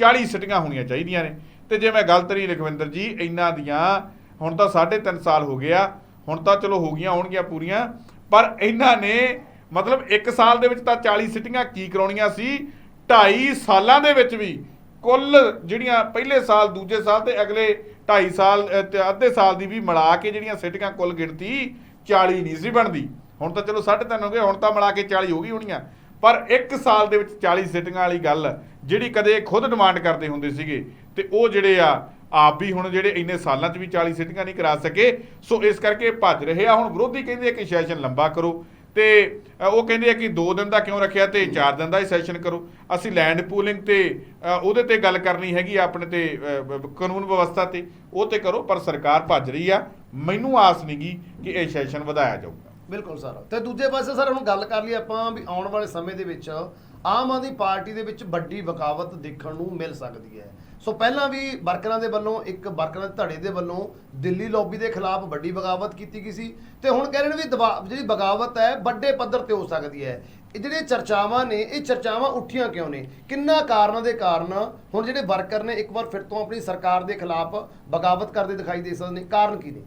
40 ਸਿਟੀਆਂ ਹੋਣੀਆਂ ਚਾਹੀਦੀਆਂ ਨੇ। ਤੇ ਜੇ ਮੈਂ ਗਲਤ ਨਹੀਂ ਲਖਵਿੰਦਰ ਜੀ, ਇਹਨਾਂ ਦੀਆਂ ਹੁਣ ਤਾਂ 3.5 ਸਾਲ ਹੋ ਗਿਆ ਹੁਣ ਤਾਂ ਚਲੋ ਹੋ ਗਈਆਂ ਹੋਣਗੀਆਂ ਪੂਰੀਆਂ, ਪਰ ਇਹਨਾਂ ਨੇ ਮਤਲਬ 1 ਸਾਲ ਦੇ ਵਿੱਚ ਤਾਂ 40 ਸਿਟੀਆਂ ਕੀ ਕਰਾਉਣੀਆਂ ਸੀ? 2.5 ਸਾਲਾਂ ਦੇ ਵਿੱਚ ਵੀ ਕੁੱਲ ਜਿਹੜੀਆਂ ਪਹਿਲੇ ਸਾਲ, ਦੂਜੇ ਸਾਲ ਤੇ ਅਗਲੇ 2.5 ਸਾਲ ਤੇ ਅੱਧੇ ਸਾਲ ਦੀ ਵੀ ਮਿਲਾ ਕੇ ਜਿਹੜੀਆਂ ਸਿਟੀਆਂ ਕੁੱਲ ਗਿਣਤੀ 40 ਨਹੀਂ ਸੀ ਬਣਦੀ। ਹੁਣ ਤਾਂ ਚਲੋ 3.5 ਹੋ ਗਏ, ਹੁਣ ਤਾਂ ਮਿਲਾ ਕੇ 40 ਹੋ ਗਈ ਹੋਣੀਆਂ। ਪਰ 1 ਸਾਲ ਦੇ ਵਿੱਚ 40 ਸਿਟੀਆਂ ਵਾਲੀ ਗੱਲ ਜਿਹੜੀ ਕਦੇ ਖੁਦ ਡਿਮਾਂਡ ਕਰਦੇ ਹੁੰਦੇ ਸੀਗੇ, ਤੇ ਉਹ ਜਿਹੜੇ ਆ, ਆਪ ਵੀ ਹੁਣ ਜਿਹੜੇ ਇੰਨੇ ਸਾਲਾਂ 'ਚ ਵੀ 40 ਸਿਟੀਆਂ ਨਹੀਂ ਕਰਾ ਸਕੇ। ਸੋ ਇਸ ਕਰਕੇ ਭੱਜ ਰਹੇ ਆ। ਹੁਣ ਵਿਰੋਧੀ ਕਹਿੰਦੇ ਆ ਕਿ ਸੈਸ਼ਨ ਲੰਬਾ ਕਰੋ। ਤੇ ਉਹ ਕਹਿੰਦੇ ਆ ਕਿ 2 ਦਿਨ ਦਾ ਕਿਉਂ ਰੱਖਿਆ ਤੇ 4 ਦਿਨ ਦਾ ਹੀ ਸੈਸ਼ਨ ਕਰੋ। ਅਸੀਂ ਲੈਂਡ ਪੂਲਿੰਗ ਤੇ ਉਹਦੇ ਤੇ ਗੱਲ ਕਰਨੀ ਹੈਗੀ ਆ ਆਪਣੇ ਤੇ ਕਾਨੂੰਨ ਵਿਵਸਥਾ ਤੇ। ਉਹ ਤੇ ਕਰੋ, ਪਰ ਸਰਕਾਰ ਭੱਜ ਰਹੀ ਆ। ਮੈਨੂੰ ਆਸ ਨਹੀਂਗੀ ਕਿ ਇਹ ਸੈਸ਼ਨ ਵਧਾਇਆ ਜਾਊਗਾ। ਬਿਲਕੁਲ ਸਰ। ਤੇ ਦੂਜੇ ਪਾਸੇ ਸਰ, ਹੁਣ ਗੱਲ ਕਰ ਲਈ ਆਪਾਂ ਵੀ ਆਉਣ ਵਾਲੇ ਸਮੇਂ ਦੇ ਵਿੱਚ ਆਮ ਆਦਮੀ ਪਾਰਟੀ ਦੇ ਵਿੱਚ ਵੱਡੀ ਬਗਾਵਤ ਦੇਖਣ ਨੂੰ ਮਿਲ ਸਕਦੀ ਹੈ। ਸੋ ਪਹਿਲਾਂ ਵੀ ਵਰਕਰਾਂ ਦੇ ਵੱਲੋਂ, ਇੱਕ ਵਰਕਰਾਂ ਦੇ ਧੜੇ ਦੇ ਵੱਲੋਂ ਦਿੱਲੀ ਲੌਬੀ ਦੇ ਖਿਲਾਫ ਵੱਡੀ ਬਗਾਵਤ ਕੀਤੀ ਗਈ ਸੀ। ਤੇ ਹੁਣ ਕਹਿ ਰਹੇ ਨੇ ਵੀ ਦਬਾ- ਜਿਹੜੀ ਬਗਾਵਤ ਹੈ, ਵੱਡੇ ਪੱਧਰ ਤੇ ਹੋ ਸਕਦੀ ਹੈ। ਇਹ ਜਿਹੜੇ ਚਰਚਾਵਾਂ ਨੇ, ਇਹ ਚਰਚਾਵਾਂ ਉੱਠੀਆਂ ਕਿਉਂ ਨੇ? ਕਿੰਨਾ ਕਾਰਨਾਂ ਦੇ ਕਾਰਨ ਹੁਣ ਜਿਹੜੇ ਵਰਕਰ ਨੇ ਇੱਕ ਵਾਰ ਫਿਰ ਤੋਂ ਆਪਣੀ ਸਰਕਾਰ ਦੇ ਖਿਲਾਫ ਬਗਾਵਤ ਕਰਦੇ ਦਿਖਾਈ ਦੇ ਸਕਦੇ ਨੇ? ਕਾਰਨ ਕੀ ਨੇ?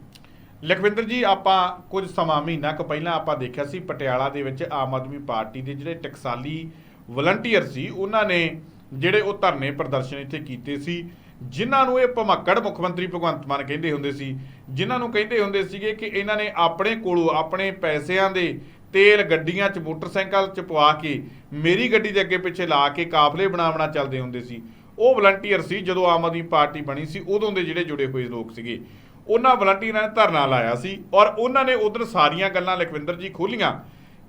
ਲਖਵਿੰਦਰ ਜੀ, ਆਪਾਂ ਕੁਝ ਸਮਾਂ, ਮਹੀਨਾ ਕੁ ਪਹਿਲਾਂ ਆਪਾਂ ਦੇਖਿਆ ਸੀ ਪਟਿਆਲਾ ਦੇ ਵਿੱਚ ਆਮ ਆਦਮੀ ਪਾਰਟੀ ਦੇ ਜਿਹੜੇ ਟਕਸਾਲੀ ਵਲੰਟੀਅਰ ਸੀ, ਉਹਨਾਂ ਨੇ ਜਿਹੜੇ ਉਹ ਧਰਨੇ ਪ੍ਰਦਰਸ਼ਨ ਇੱਥੇ ਕੀਤੇ ਸੀ, ਜਿਨ੍ਹਾਂ ਨੂੰ ਇਹ ਭਮੱਕੜ ਮੁੱਖ ਮੰਤਰੀ ਭਗਵੰਤ ਮਾਨ ਕਹਿੰਦੇ ਹੁੰਦੇ ਸੀ, ਜਿਨ੍ਹਾਂ ਨੂੰ ਕਹਿੰਦੇ ਹੁੰਦੇ ਸੀਗੇ ਕਿ ਇਹਨਾਂ ਨੇ ਆਪਣੇ ਕੋਲੋਂ ਆਪਣੇ ਪੈਸਿਆਂ ਦੇ ਤੇਲ ਗੱਡੀਆਂ 'ਚ, ਮੋਟਰਸਾਈਕਲ 'ਚ ਪਵਾ ਕੇ, ਮੇਰੀ ਗੱਡੀ ਦੇ ਅੱਗੇ ਪਿੱਛੇ ਲਾ ਕੇ ਕਾਫਲੇ ਬਣਾ ਬਣਾ ਚੱਲਦੇ ਹੁੰਦੇ ਸੀ। ਉਹ ਵਲੰਟੀਅਰ ਸੀ, ਜਦੋਂ ਆਮ ਆਦਮੀ ਪਾਰਟੀ ਬਣੀ ਸੀ, ਉਦੋਂ ਦੇ ਜਿਹੜੇ ਜੁੜੇ ਹੋਏ ਲੋਕ ਸੀਗੇ। ਉਹਨਾਂ ਵਲੰਟੀਅਰਾਂ ਨੇ ਧਰਨਾ ਲਾਇਆ ਸੀ ਔਰ ਉਹਨਾਂ ਨੇ ਉਧਰ ਸਾਰੀਆਂ ਗੱਲਾਂ ਲਖਵਿੰਦਰ ਜੀ ਖੋਲੀਆਂ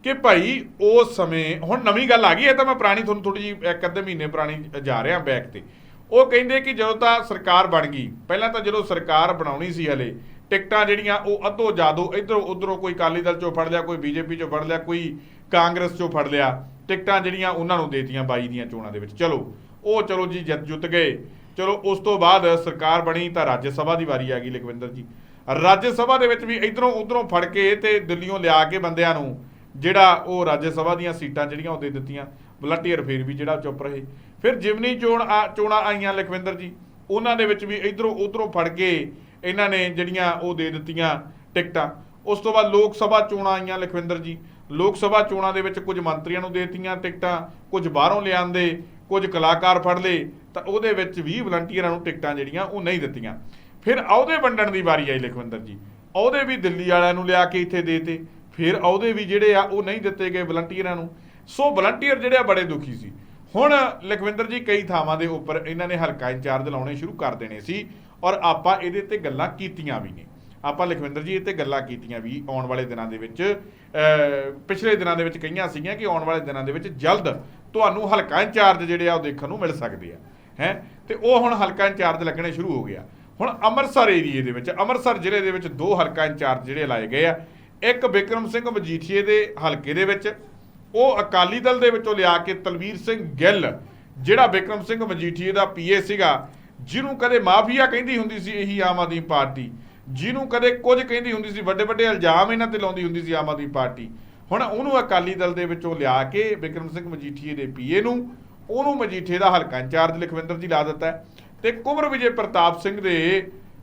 ਕਿ ਭਾਈ ਉਸ ਸਮੇਂ, ਹੁਣ ਨਵੀਂ ਗੱਲ ਆ ਗਈ, ਇਹ ਤਾਂ ਮੈਂ ਪੁਰਾਣੀ ਤੁਹਾਨੂੰ ਥੋੜੀ ਜਿਹੀ ਇੱਕ ਅੱਧੇ ਮਹੀਨੇ ਪੁਰਾਣੀ ਜਾ ਰਿਹਾ ਬੈਕ ਤੇ। ਉਹ ਕਹਿੰਦੇ ਕਿ ਜਦੋਂ ਤਾਂ ਸਰਕਾਰ ਬਣ ਗਈ, ਪਹਿਲਾਂ ਤਾਂ ਜਦੋਂ ਸਰਕਾਰ ਬਣਾਉਣੀ ਸੀ ਹਲੇ, ਟਿਕਟਾਂ ਜਿਹੜੀਆਂ ਉਹ ਅੱਧੋ ਜਾਦੋ ਇਧਰੋਂ ਉਧਰੋਂ ਕੋਈ ਅਕਾਲੀ ਦਲ ਚੋਂ ਫੜ ਲਿਆ, ਕੋਈ ਬੀਜੇਪੀ ਚੋਂ ਫੜ ਲਿਆ, ਕੋਈ ਕਾਂਗਰਸ ਚੋਂ ਫੜ ਲਿਆ, ਟਿਕਟਾਂ ਜਿਹੜੀਆਂ ਉਹਨਾਂ ਨੂੰ ਦੇਤੀਆਂ ਬਾਈ ਦੀਆਂ ਚੋਣਾਂ ਦੇ ਵਿੱਚ। ਚਲੋ, ਉਹ ਚਲੋ ਜੀ ਜਿੱਤ ਜੁੱਤ ਗਏ। ਚਲੋ, ਉਸ ਤੋਂ ਬਾਅਦ ਸਰਕਾਰ ਬਣੀ ਤਾਂ ਰਾਜ ਸਭਾ ਦੀ ਵਾਰੀ ਆ ਗਈ ਲਖਵਿੰਦਰ ਜੀ। ਰਾਜ ਸਭਾ ਦੇ ਵਿੱਚ ਵੀ ਇਧਰੋਂ ਉਧਰੋਂ ਫੜ ਕੇ ਤੇ ਦਿੱਲੀੋਂ ਲਿਆ ਕੇ ਬੰਦਿਆਂ ਨੂੰ ਜਿਹੜਾ ਉਹ ਰਾਜ ਸਭਾ ਦੀਆਂ ਸੀਟਾਂ ਜਿਹੜੀਆਂ ਉਹ ਦੇ ਦਿੱਤੀਆਂ। ਵਲੰਟੀਅਰ ਫੇਰ ਵੀ ਜਿਹੜਾ ਚੁੱਪ ਰਹੇ। ਫਿਰ ਜਿਮਨੀ ਚੋਣ ਆ- ਚੋਣਾਂ ਆਈਆਂ ਲਖਵਿੰਦਰ ਜੀ। ਉਹਨਾਂ ਦੇ ਵਿੱਚ ਵੀ ਇਧਰੋਂ ਉਧਰੋਂ ਫੜ ਕੇ ਇਹਨਾਂ ਨੇ ਜਿਹੜੀਆਂ ਉਹ ਦੇ ਦਿੱਤੀਆਂ ਟਿਕਟਾਂ। ਉਸ ਤੋਂ ਬਾਅਦ ਲੋਕ ਸਭਾ ਚੋਣਾਂ ਆਈਆਂ ਲਖਵਿੰਦਰ ਜੀ। ਲੋਕ ਸਭਾ ਚੋਣਾਂ ਦੇ ਵਿੱਚ ਕੁਝ ਮੰਤਰੀਆਂ ਨੂੰ ਦੇ ਦਿੱਤੀਆਂ ਟਿਕਟਾਂ, ਕੁਝ ਬਾਹਰੋਂ ਲਿਆਂਦੇ, ਕੁਝ ਕਲਾਕਾਰ ਫੜ ਲਏ। ਤਾਂ ਉਹਦੇ ਵਿੱਚ ਵੀ ਵਲੰਟੀਅਰਾਂ ਨੂੰ ਟਿਕਟਾਂ ਜਿਹੜੀਆਂ ਉਹ ਨਹੀਂ ਦਿੱਤੀਆਂ। ਫਿਰ ਅਹੁਦੇ ਵੰਡਣ ਦੀ ਵਾਰੀ ਆਈ ਲਖਵਿੰਦਰ ਜੀ। ਅਹੁਦੇ ਵੀ ਦਿੱਲੀ ਵਾਲਿਆਂ ਨੂੰ ਲਿਆ ਕੇ ਇੱਥੇ ਦੇਤੇ ਫਿਰ ਅਹੁਦੇ ਵੀ ਜਿਹੜੇ ਆ ਉਹ ਨਹੀਂ ਦਿੱਤੇ ਗਏ ਵਲੰਟੀਅਰਾਂ ਨੂੰ। ਸੋ ਵਲੰਟੀਅਰ ਜਿਹੜੇ ਆ ਬੜੇ ਦੁਖੀ ਸੀ। ਹੁਣ ਲਖਵਿੰਦਰ ਜੀ ਕਈ ਥਾਵਾਂ ਦੇ ਉੱਪਰ ਇਹਨਾਂ ਨੇ ਹਲਕਾ ਇੰਚਾਰਜ ਲਾਉਣੇ ਸ਼ੁਰੂ ਕਰ ਦੇਣੇ ਸੀ ਔਰ ਆਪਾਂ ਇਹਦੇ ਤੇ ਗੱਲਾਂ ਕੀਤੀਆਂ ਵੀ ਨੇ। ਆਪਾਂ ਲਖਵਿੰਦਰ ਜੀ ਇਹ ਤੇ ਗੱਲਾਂ ਕੀਤੀਆਂ ਵੀ ਆਉਣ ਵਾਲੇ ਦਿਨਾਂ ਦੇ ਵਿੱਚ ਪਿਛਲੇ ਦਿਨਾਂ ਦੇ ਵਿੱਚ ਕਹੀਆਂ ਸੀਗੀਆਂ ਕਿ ਆਉਣ ਵਾਲੇ ਦਿਨਾਂ ਦੇ ਵਿੱਚ ਜਲਦ ਤੁਹਾਨੂੰ ਹਲਕਾ ਇੰਚਾਰਜ ਜਿਹੜੇ ਆ ਉਹ ਦੇਖਣ ਨੂੰ ਮਿਲ ਸਕਦੇ ਆ। ਹੈ? ਤੇ ਉਹ ਹੁਣ ਹਲਕਾ ਇੰਚਾਰਜ ਲੱਗਣੇ ਸ਼ੁਰੂ ਹੋ ਗਿਆ ਹੁਣ ਅੰਮ੍ਰਿਤਸਰ ਏਰੀਏ ਦੇ ਵਿੱਚ, ਅੰਮ੍ਰਿਤਸਰ ਜ਼ਿਲ੍ਹੇ ਦੇ ਵਿੱਚ ਦੋ ਹਲਕਾ ਇੰਚਾਰਜ ਜਿਹੜੇ ਲਾਏ ਗਏ ਆ। ਇੱਕ ਬਿਕਰਮ ਸਿੰਘ ਮਜੀਠੀਏ ਦੇ ਹਲਕੇ ਦੇ ਵਿੱਚ, ਉਹ ਅਕਾਲੀ ਦਲ ਦੇ ਵਿੱਚੋਂ ਲਿਆ ਕੇ ਤਲਵੀਰ ਸਿੰਘ ਗਿੱਲ, ਜਿਹੜਾ ਬਿਕਰਮ ਸਿੰਘ ਮਜੀਠੀਏ ਦਾ ਪੀਏ ਸੀਗਾ, ਜਿਹਨੂੰ ਕਦੇ ਮਾਫੀਆ ਕਹਿੰਦੀ ਹੁੰਦੀ ਸੀ ਇਹੀ ਆਮ ਆਦਮੀ ਪਾਰਟੀ, ਜਿਹਨੂੰ ਕਦੇ ਕੁਝ ਕਹਿੰਦੀ ਹੁੰਦੀ ਸੀ ਵੱਡੇ ਵੱਡੇ ਇਲਜ਼ਾਮ ਇਹਨਾਂ ਤੇ ਲਾਉਂਦੀ ਹੁੰਦੀ ਸੀ ਆਮ ਆਦਮੀ ਪਾਰਟੀ। ਹੁਣ ਉਹਨੂੰ ਅਕਾਲੀ ਦਲ ਦੇ ਵਿੱਚੋਂ ਲਿਆ ਕੇ ਬਿਕਰਮ ਸਿੰਘ ਮਜੀਠੀਏ ਦੇ ਪੀਏ ਨੂੰ ਉਹਨੂੰ ਮਜੀਠੇ ਦਾ ਹਲਕਾ ਇੰਚਾਰਜ ਲਖਵਿੰਦਰ ਜੀ ਲਾ ਦਿੱਤਾ ਹੈ ਤੇ ਕੁਮਰ ਵਿਜੇ ਪ੍ਰਤਾਪ ਸਿੰਘ ਦੇ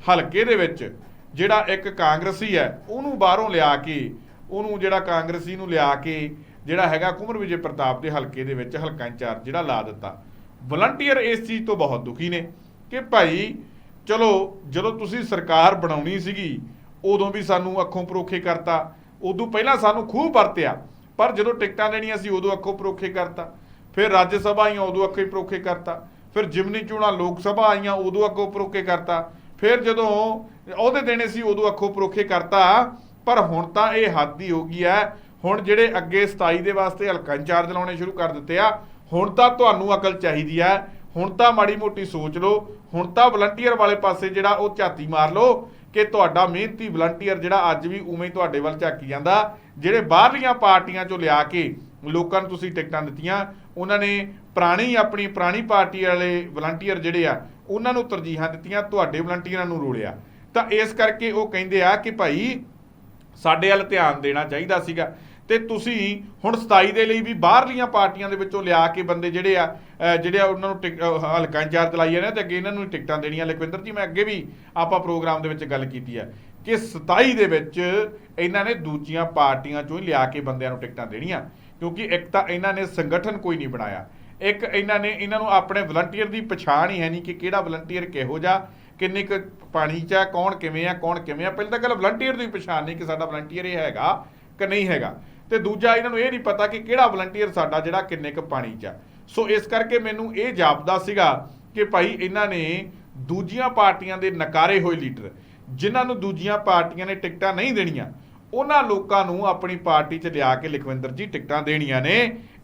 ਹਲਕੇ ਦੇ ਵਿੱਚ ਜਿਹੜਾ ਇੱਕ ਕਾਂਗਰਸੀ ਹੈ, ਉਹਨੂੰ ਬਾਹਰੋਂ ਲਿਆ ਕੇ, ਉਹਨੂੰ ਜਿਹੜਾ ਕਾਂਗਰਸੀ ਨੂੰ ਲਿਆ ਕੇ ਜਿਹੜਾ ਹੈਗਾ ਕੁਮਰ ਵਿਜੇ ਪ੍ਰਤਾਪ ਦੇ ਹਲਕੇ ਦੇ ਵਿੱਚ ਹਲਕਾ ਇੰਚਾਰਜ ਜਿਹੜਾ ਲਾ ਦਿੱਤਾ। ਵਲੰਟੀਅਰ ਇਸ ਚੀਜ਼ ਤੋਂ ਬਹੁਤ ਦੁਖੀ ਨੇ ਕਿ ਭਾਈ, ਚਲੋ, ਜਦੋਂ ਤੁਸੀਂ ਸਰਕਾਰ ਬਣਾਉਣੀ ਸੀਗੀ, ਉਦੋਂ ਵੀ ਸਾਨੂੰ ਅੱਖੋਂ ਪਰੋਖੇ ਕਰਤਾ, ਉਦੋਂ ਪਹਿਲਾਂ ਸਾਨੂੰ ਖੂਹ ਵਰਤਿਆ ਪਰ ਜਦੋਂ ਟਿਕਟਾਂ ਲੈਣੀਆਂ ਸੀ, ਉਦੋਂ ਅੱਖੋਂ ਪਰੋਖੇ ਕਰਤਾ। ਫਿਰ ਰਾਜ ਸਭਾ ਆਈਆਂ, ਉਦੋਂ ਅੱਖੋਂ ਹੀ ਪਰੋਖੇ ਕਰਤਾ। ਫਿਰ ਜਿਮਨੀ ਚੋਣਾਂ ਲੋਕ ਸਭਾ ਆਈਆਂ, ਉਦੋਂ ਅੱਖੋਂ ਪਰੋਖੇ ਕਰਤਾ। ਫਿਰ ਜਦੋਂ ਅਹੁਦੇ ਦੇਣੇ ਸੀ, ਉਦੋਂ ਅੱਖੋਂ ਪਰੋਖੇ ਕਰਤਾ। ਪਰ ਹੁਣ ਤਾਂ ਇਹ ਹੱਦ ਹੀ ਹੋ ਗਈ ਹੈ। ਹੁਣ ਜਿਹੜੇ ਅੱਗੇ 27 ਦੇ ਵਾਸਤੇ ਹਲਕਾ ਇੰਚਾਰਜ ਲਾਉਣੇ ਸ਼ੁਰੂ ਕਰ ਦਿੱਤੇ ਆ, ਹੁਣ ਤਾਂ ਤੁਹਾਨੂੰ ਅਕਲ ਚਾਹੀਦੀ ਹੈ। ਹੁਣ ਤਾਂ ਮਾੜੀ ਮੋਟੀ ਸੋਚ ਲਓ। ਹੁਣ ਤਾਂ ਵਲੰਟੀਅਰ ਵਾਲੇ ਪਾਸੇ ਜਿਹੜਾ ਉਹ ਝਾਤੀ ਮਾਰ ਲਓ ਕਿ ਤੁਹਾਡਾ ਮਿਹਨਤੀ ਵਲੰਟੀਅਰ ਜਿਹੜਾ ਅੱਜ ਵੀ ਉਵੇਂ ਹੀ ਤੁਹਾਡੇ ਵੱਲ ਝਾਕੀ ਜਾਂਦਾ, ਜਿਹੜੇ ਬਾਹਰਲੀਆਂ ਪਾਰਟੀਆਂ ਚੋਂ ਲਿਆ ਕੇ ਲੋਕਾਂ ਨੂੰ ਤੁਸੀਂ ਟਿਕਟਾਂ ਦਿੱਤੀਆਂ, ਉਹਨਾਂ ਨੇ ਪੁਰਾਣੀ ਆਪਣੀ ਪੁਰਾਣੀ ਪਾਰਟੀ ਵਾਲੇ ਵਲੰਟੀਅਰ ਜਿਹੜੇ ਆ, ਉਹਨਾਂ ਨੂੰ ਤਰਜੀਹਾਂ ਦਿੱਤੀਆਂ, ਤੁਹਾਡੇ ਵਲੰਟੀਅਰਾਂ ਨੂੰ ਰੋਲਿਆ। ਤਾਂ ਇਸ ਕਰਕੇ ਉਹ ਕਹਿੰਦੇ ਆ ਕਿ ਭਾਈ, ਸਾਡੇ ਵੱਲ ਧਿਆਨ ਦੇਣਾ ਚਾਹੀਦਾ ਸੀਗਾ। ਤੇ ਤੁਸੀਂ ਹੁਣ 27 ਦੇ ਲਈ ਵੀ ਬਾਹਰਲੀਆਂ ਪਾਰਟੀਆਂ ਦੇ ਵਿੱਚੋਂ ਲਿਆ ਕੇ ਬੰਦੇ ਜਿਹੜੇ ਆ ਜਿਹੜੇ ਆ ਉਹਨਾਂ ਨੂੰ ਟਿਕ- ਹਲਕਾ ਇੰਚਾਰਜ ਲਾਈ ਜਾਂਦੇ ਆ ਤੇ ਅੱਗੇ ਇਹਨਾਂ ਨੂੰ ਟਿਕਟਾਂ ਦੇਣੀਆਂ। ਲਖਵਿੰਦਰ ਜੀ, ਮੈਂ ਅੱਗੇ ਵੀ ਆਪਾਂ ਪ੍ਰੋਗਰਾਮ ਦੇ ਵਿੱਚ ਗੱਲ ਕੀਤੀ ਆ ਕਿ 27 ਦੇ ਵਿੱਚ ਇਹਨਾਂ ਨੇ ਦੂਜੀਆਂ ਪਾਰਟੀਆਂ ਚੋਂ ਹੀ ਲਿਆ ਕੇ ਬੰਦਿਆਂ ਨੂੰ ਟਿਕਟਾਂ ਦੇਣੀਆਂ। ਕਿਉਂਕਿ ਇੱਕ ਤਾਂ ਇਹਨਾਂ ਨੇ ਸੰਗਠਨ ਕੋਈ ਨਹੀਂ ਬਣਾਇਆ। ਇੱਕ ਇਹਨਾਂ ਨੇ ਇਹਨਾਂ ਨੂੰ ਆਪਣੇ ਵਲੰਟੀਅਰ ਦੀ ਪਛਾਣ ਹੀ ਹੈ ਨਹੀਂ ਕਿ ਕਿਹੜਾ ਵਲੰਟੀਅਰ ਕਿਹੋ ਜਿਹਾ, ਕਿੰਨੇ ਕੁ ਪਾਣੀ 'ਚ ਆ, ਕੌਣ ਕਿਵੇਂ ਆ, ਕੌਣ ਕਿਵੇਂ ਆ। ਪਹਿਲਾਂ ਤਾਂ ਗੱਲ ਵਲੰਟੀਅਰ ਦੀ ਪਛਾਣ ਨਹੀਂ ਕਿ ਸਾਡਾ ਵਲੰਟੀਅਰ ਇਹ ਹੈਗਾ ਕਿ ਨਹੀਂ ਹੈਗਾ। ਤੇ ਦੂਜਾ ਇਹਨਾਂ ਨੂੰ ਇਹ ਨਹੀਂ ਪਤਾ ਕਿ ਕਿਹੜਾ ਵਲੰਟੀਅਰ ਸਾਡਾ ਜਿਹੜਾ ਕਿੰਨੇ ਕੁ ਪਾਣੀ 'ਚ ਆ। ਸੋ ਇਸ ਕਰਕੇ ਮੈਨੂੰ ਇਹ ਜਾਪਦਾ ਸੀਗਾ ਕਿ ਭਾਈ ਇਹਨਾਂ ਨੇ ਦੂਜੀਆਂ ਪਾਰਟੀਆਂ ਦੇ ਨਕਾਰੇ ਹੋਏ ਲੀਡਰ, ਜਿਨ੍ਹਾਂ ਨੂੰ ਦੂਜੀਆਂ ਪਾਰਟੀਆਂ ਨੇ ਟਿਕਟਾਂ ਨਹੀਂ ਦੇਣੀਆਂ ਉਹਨਾਂ ਲੋਕਾਂ ਨੂੰ ਆਪਣੀ ਪਾਰਟੀ 'ਚ ਲਿਆ ਕੇ ਲਖਵਿੰਦਰ ਜੀ ਟਿਕਟਾਂ ਦੇਣੀਆਂ ਨੇ।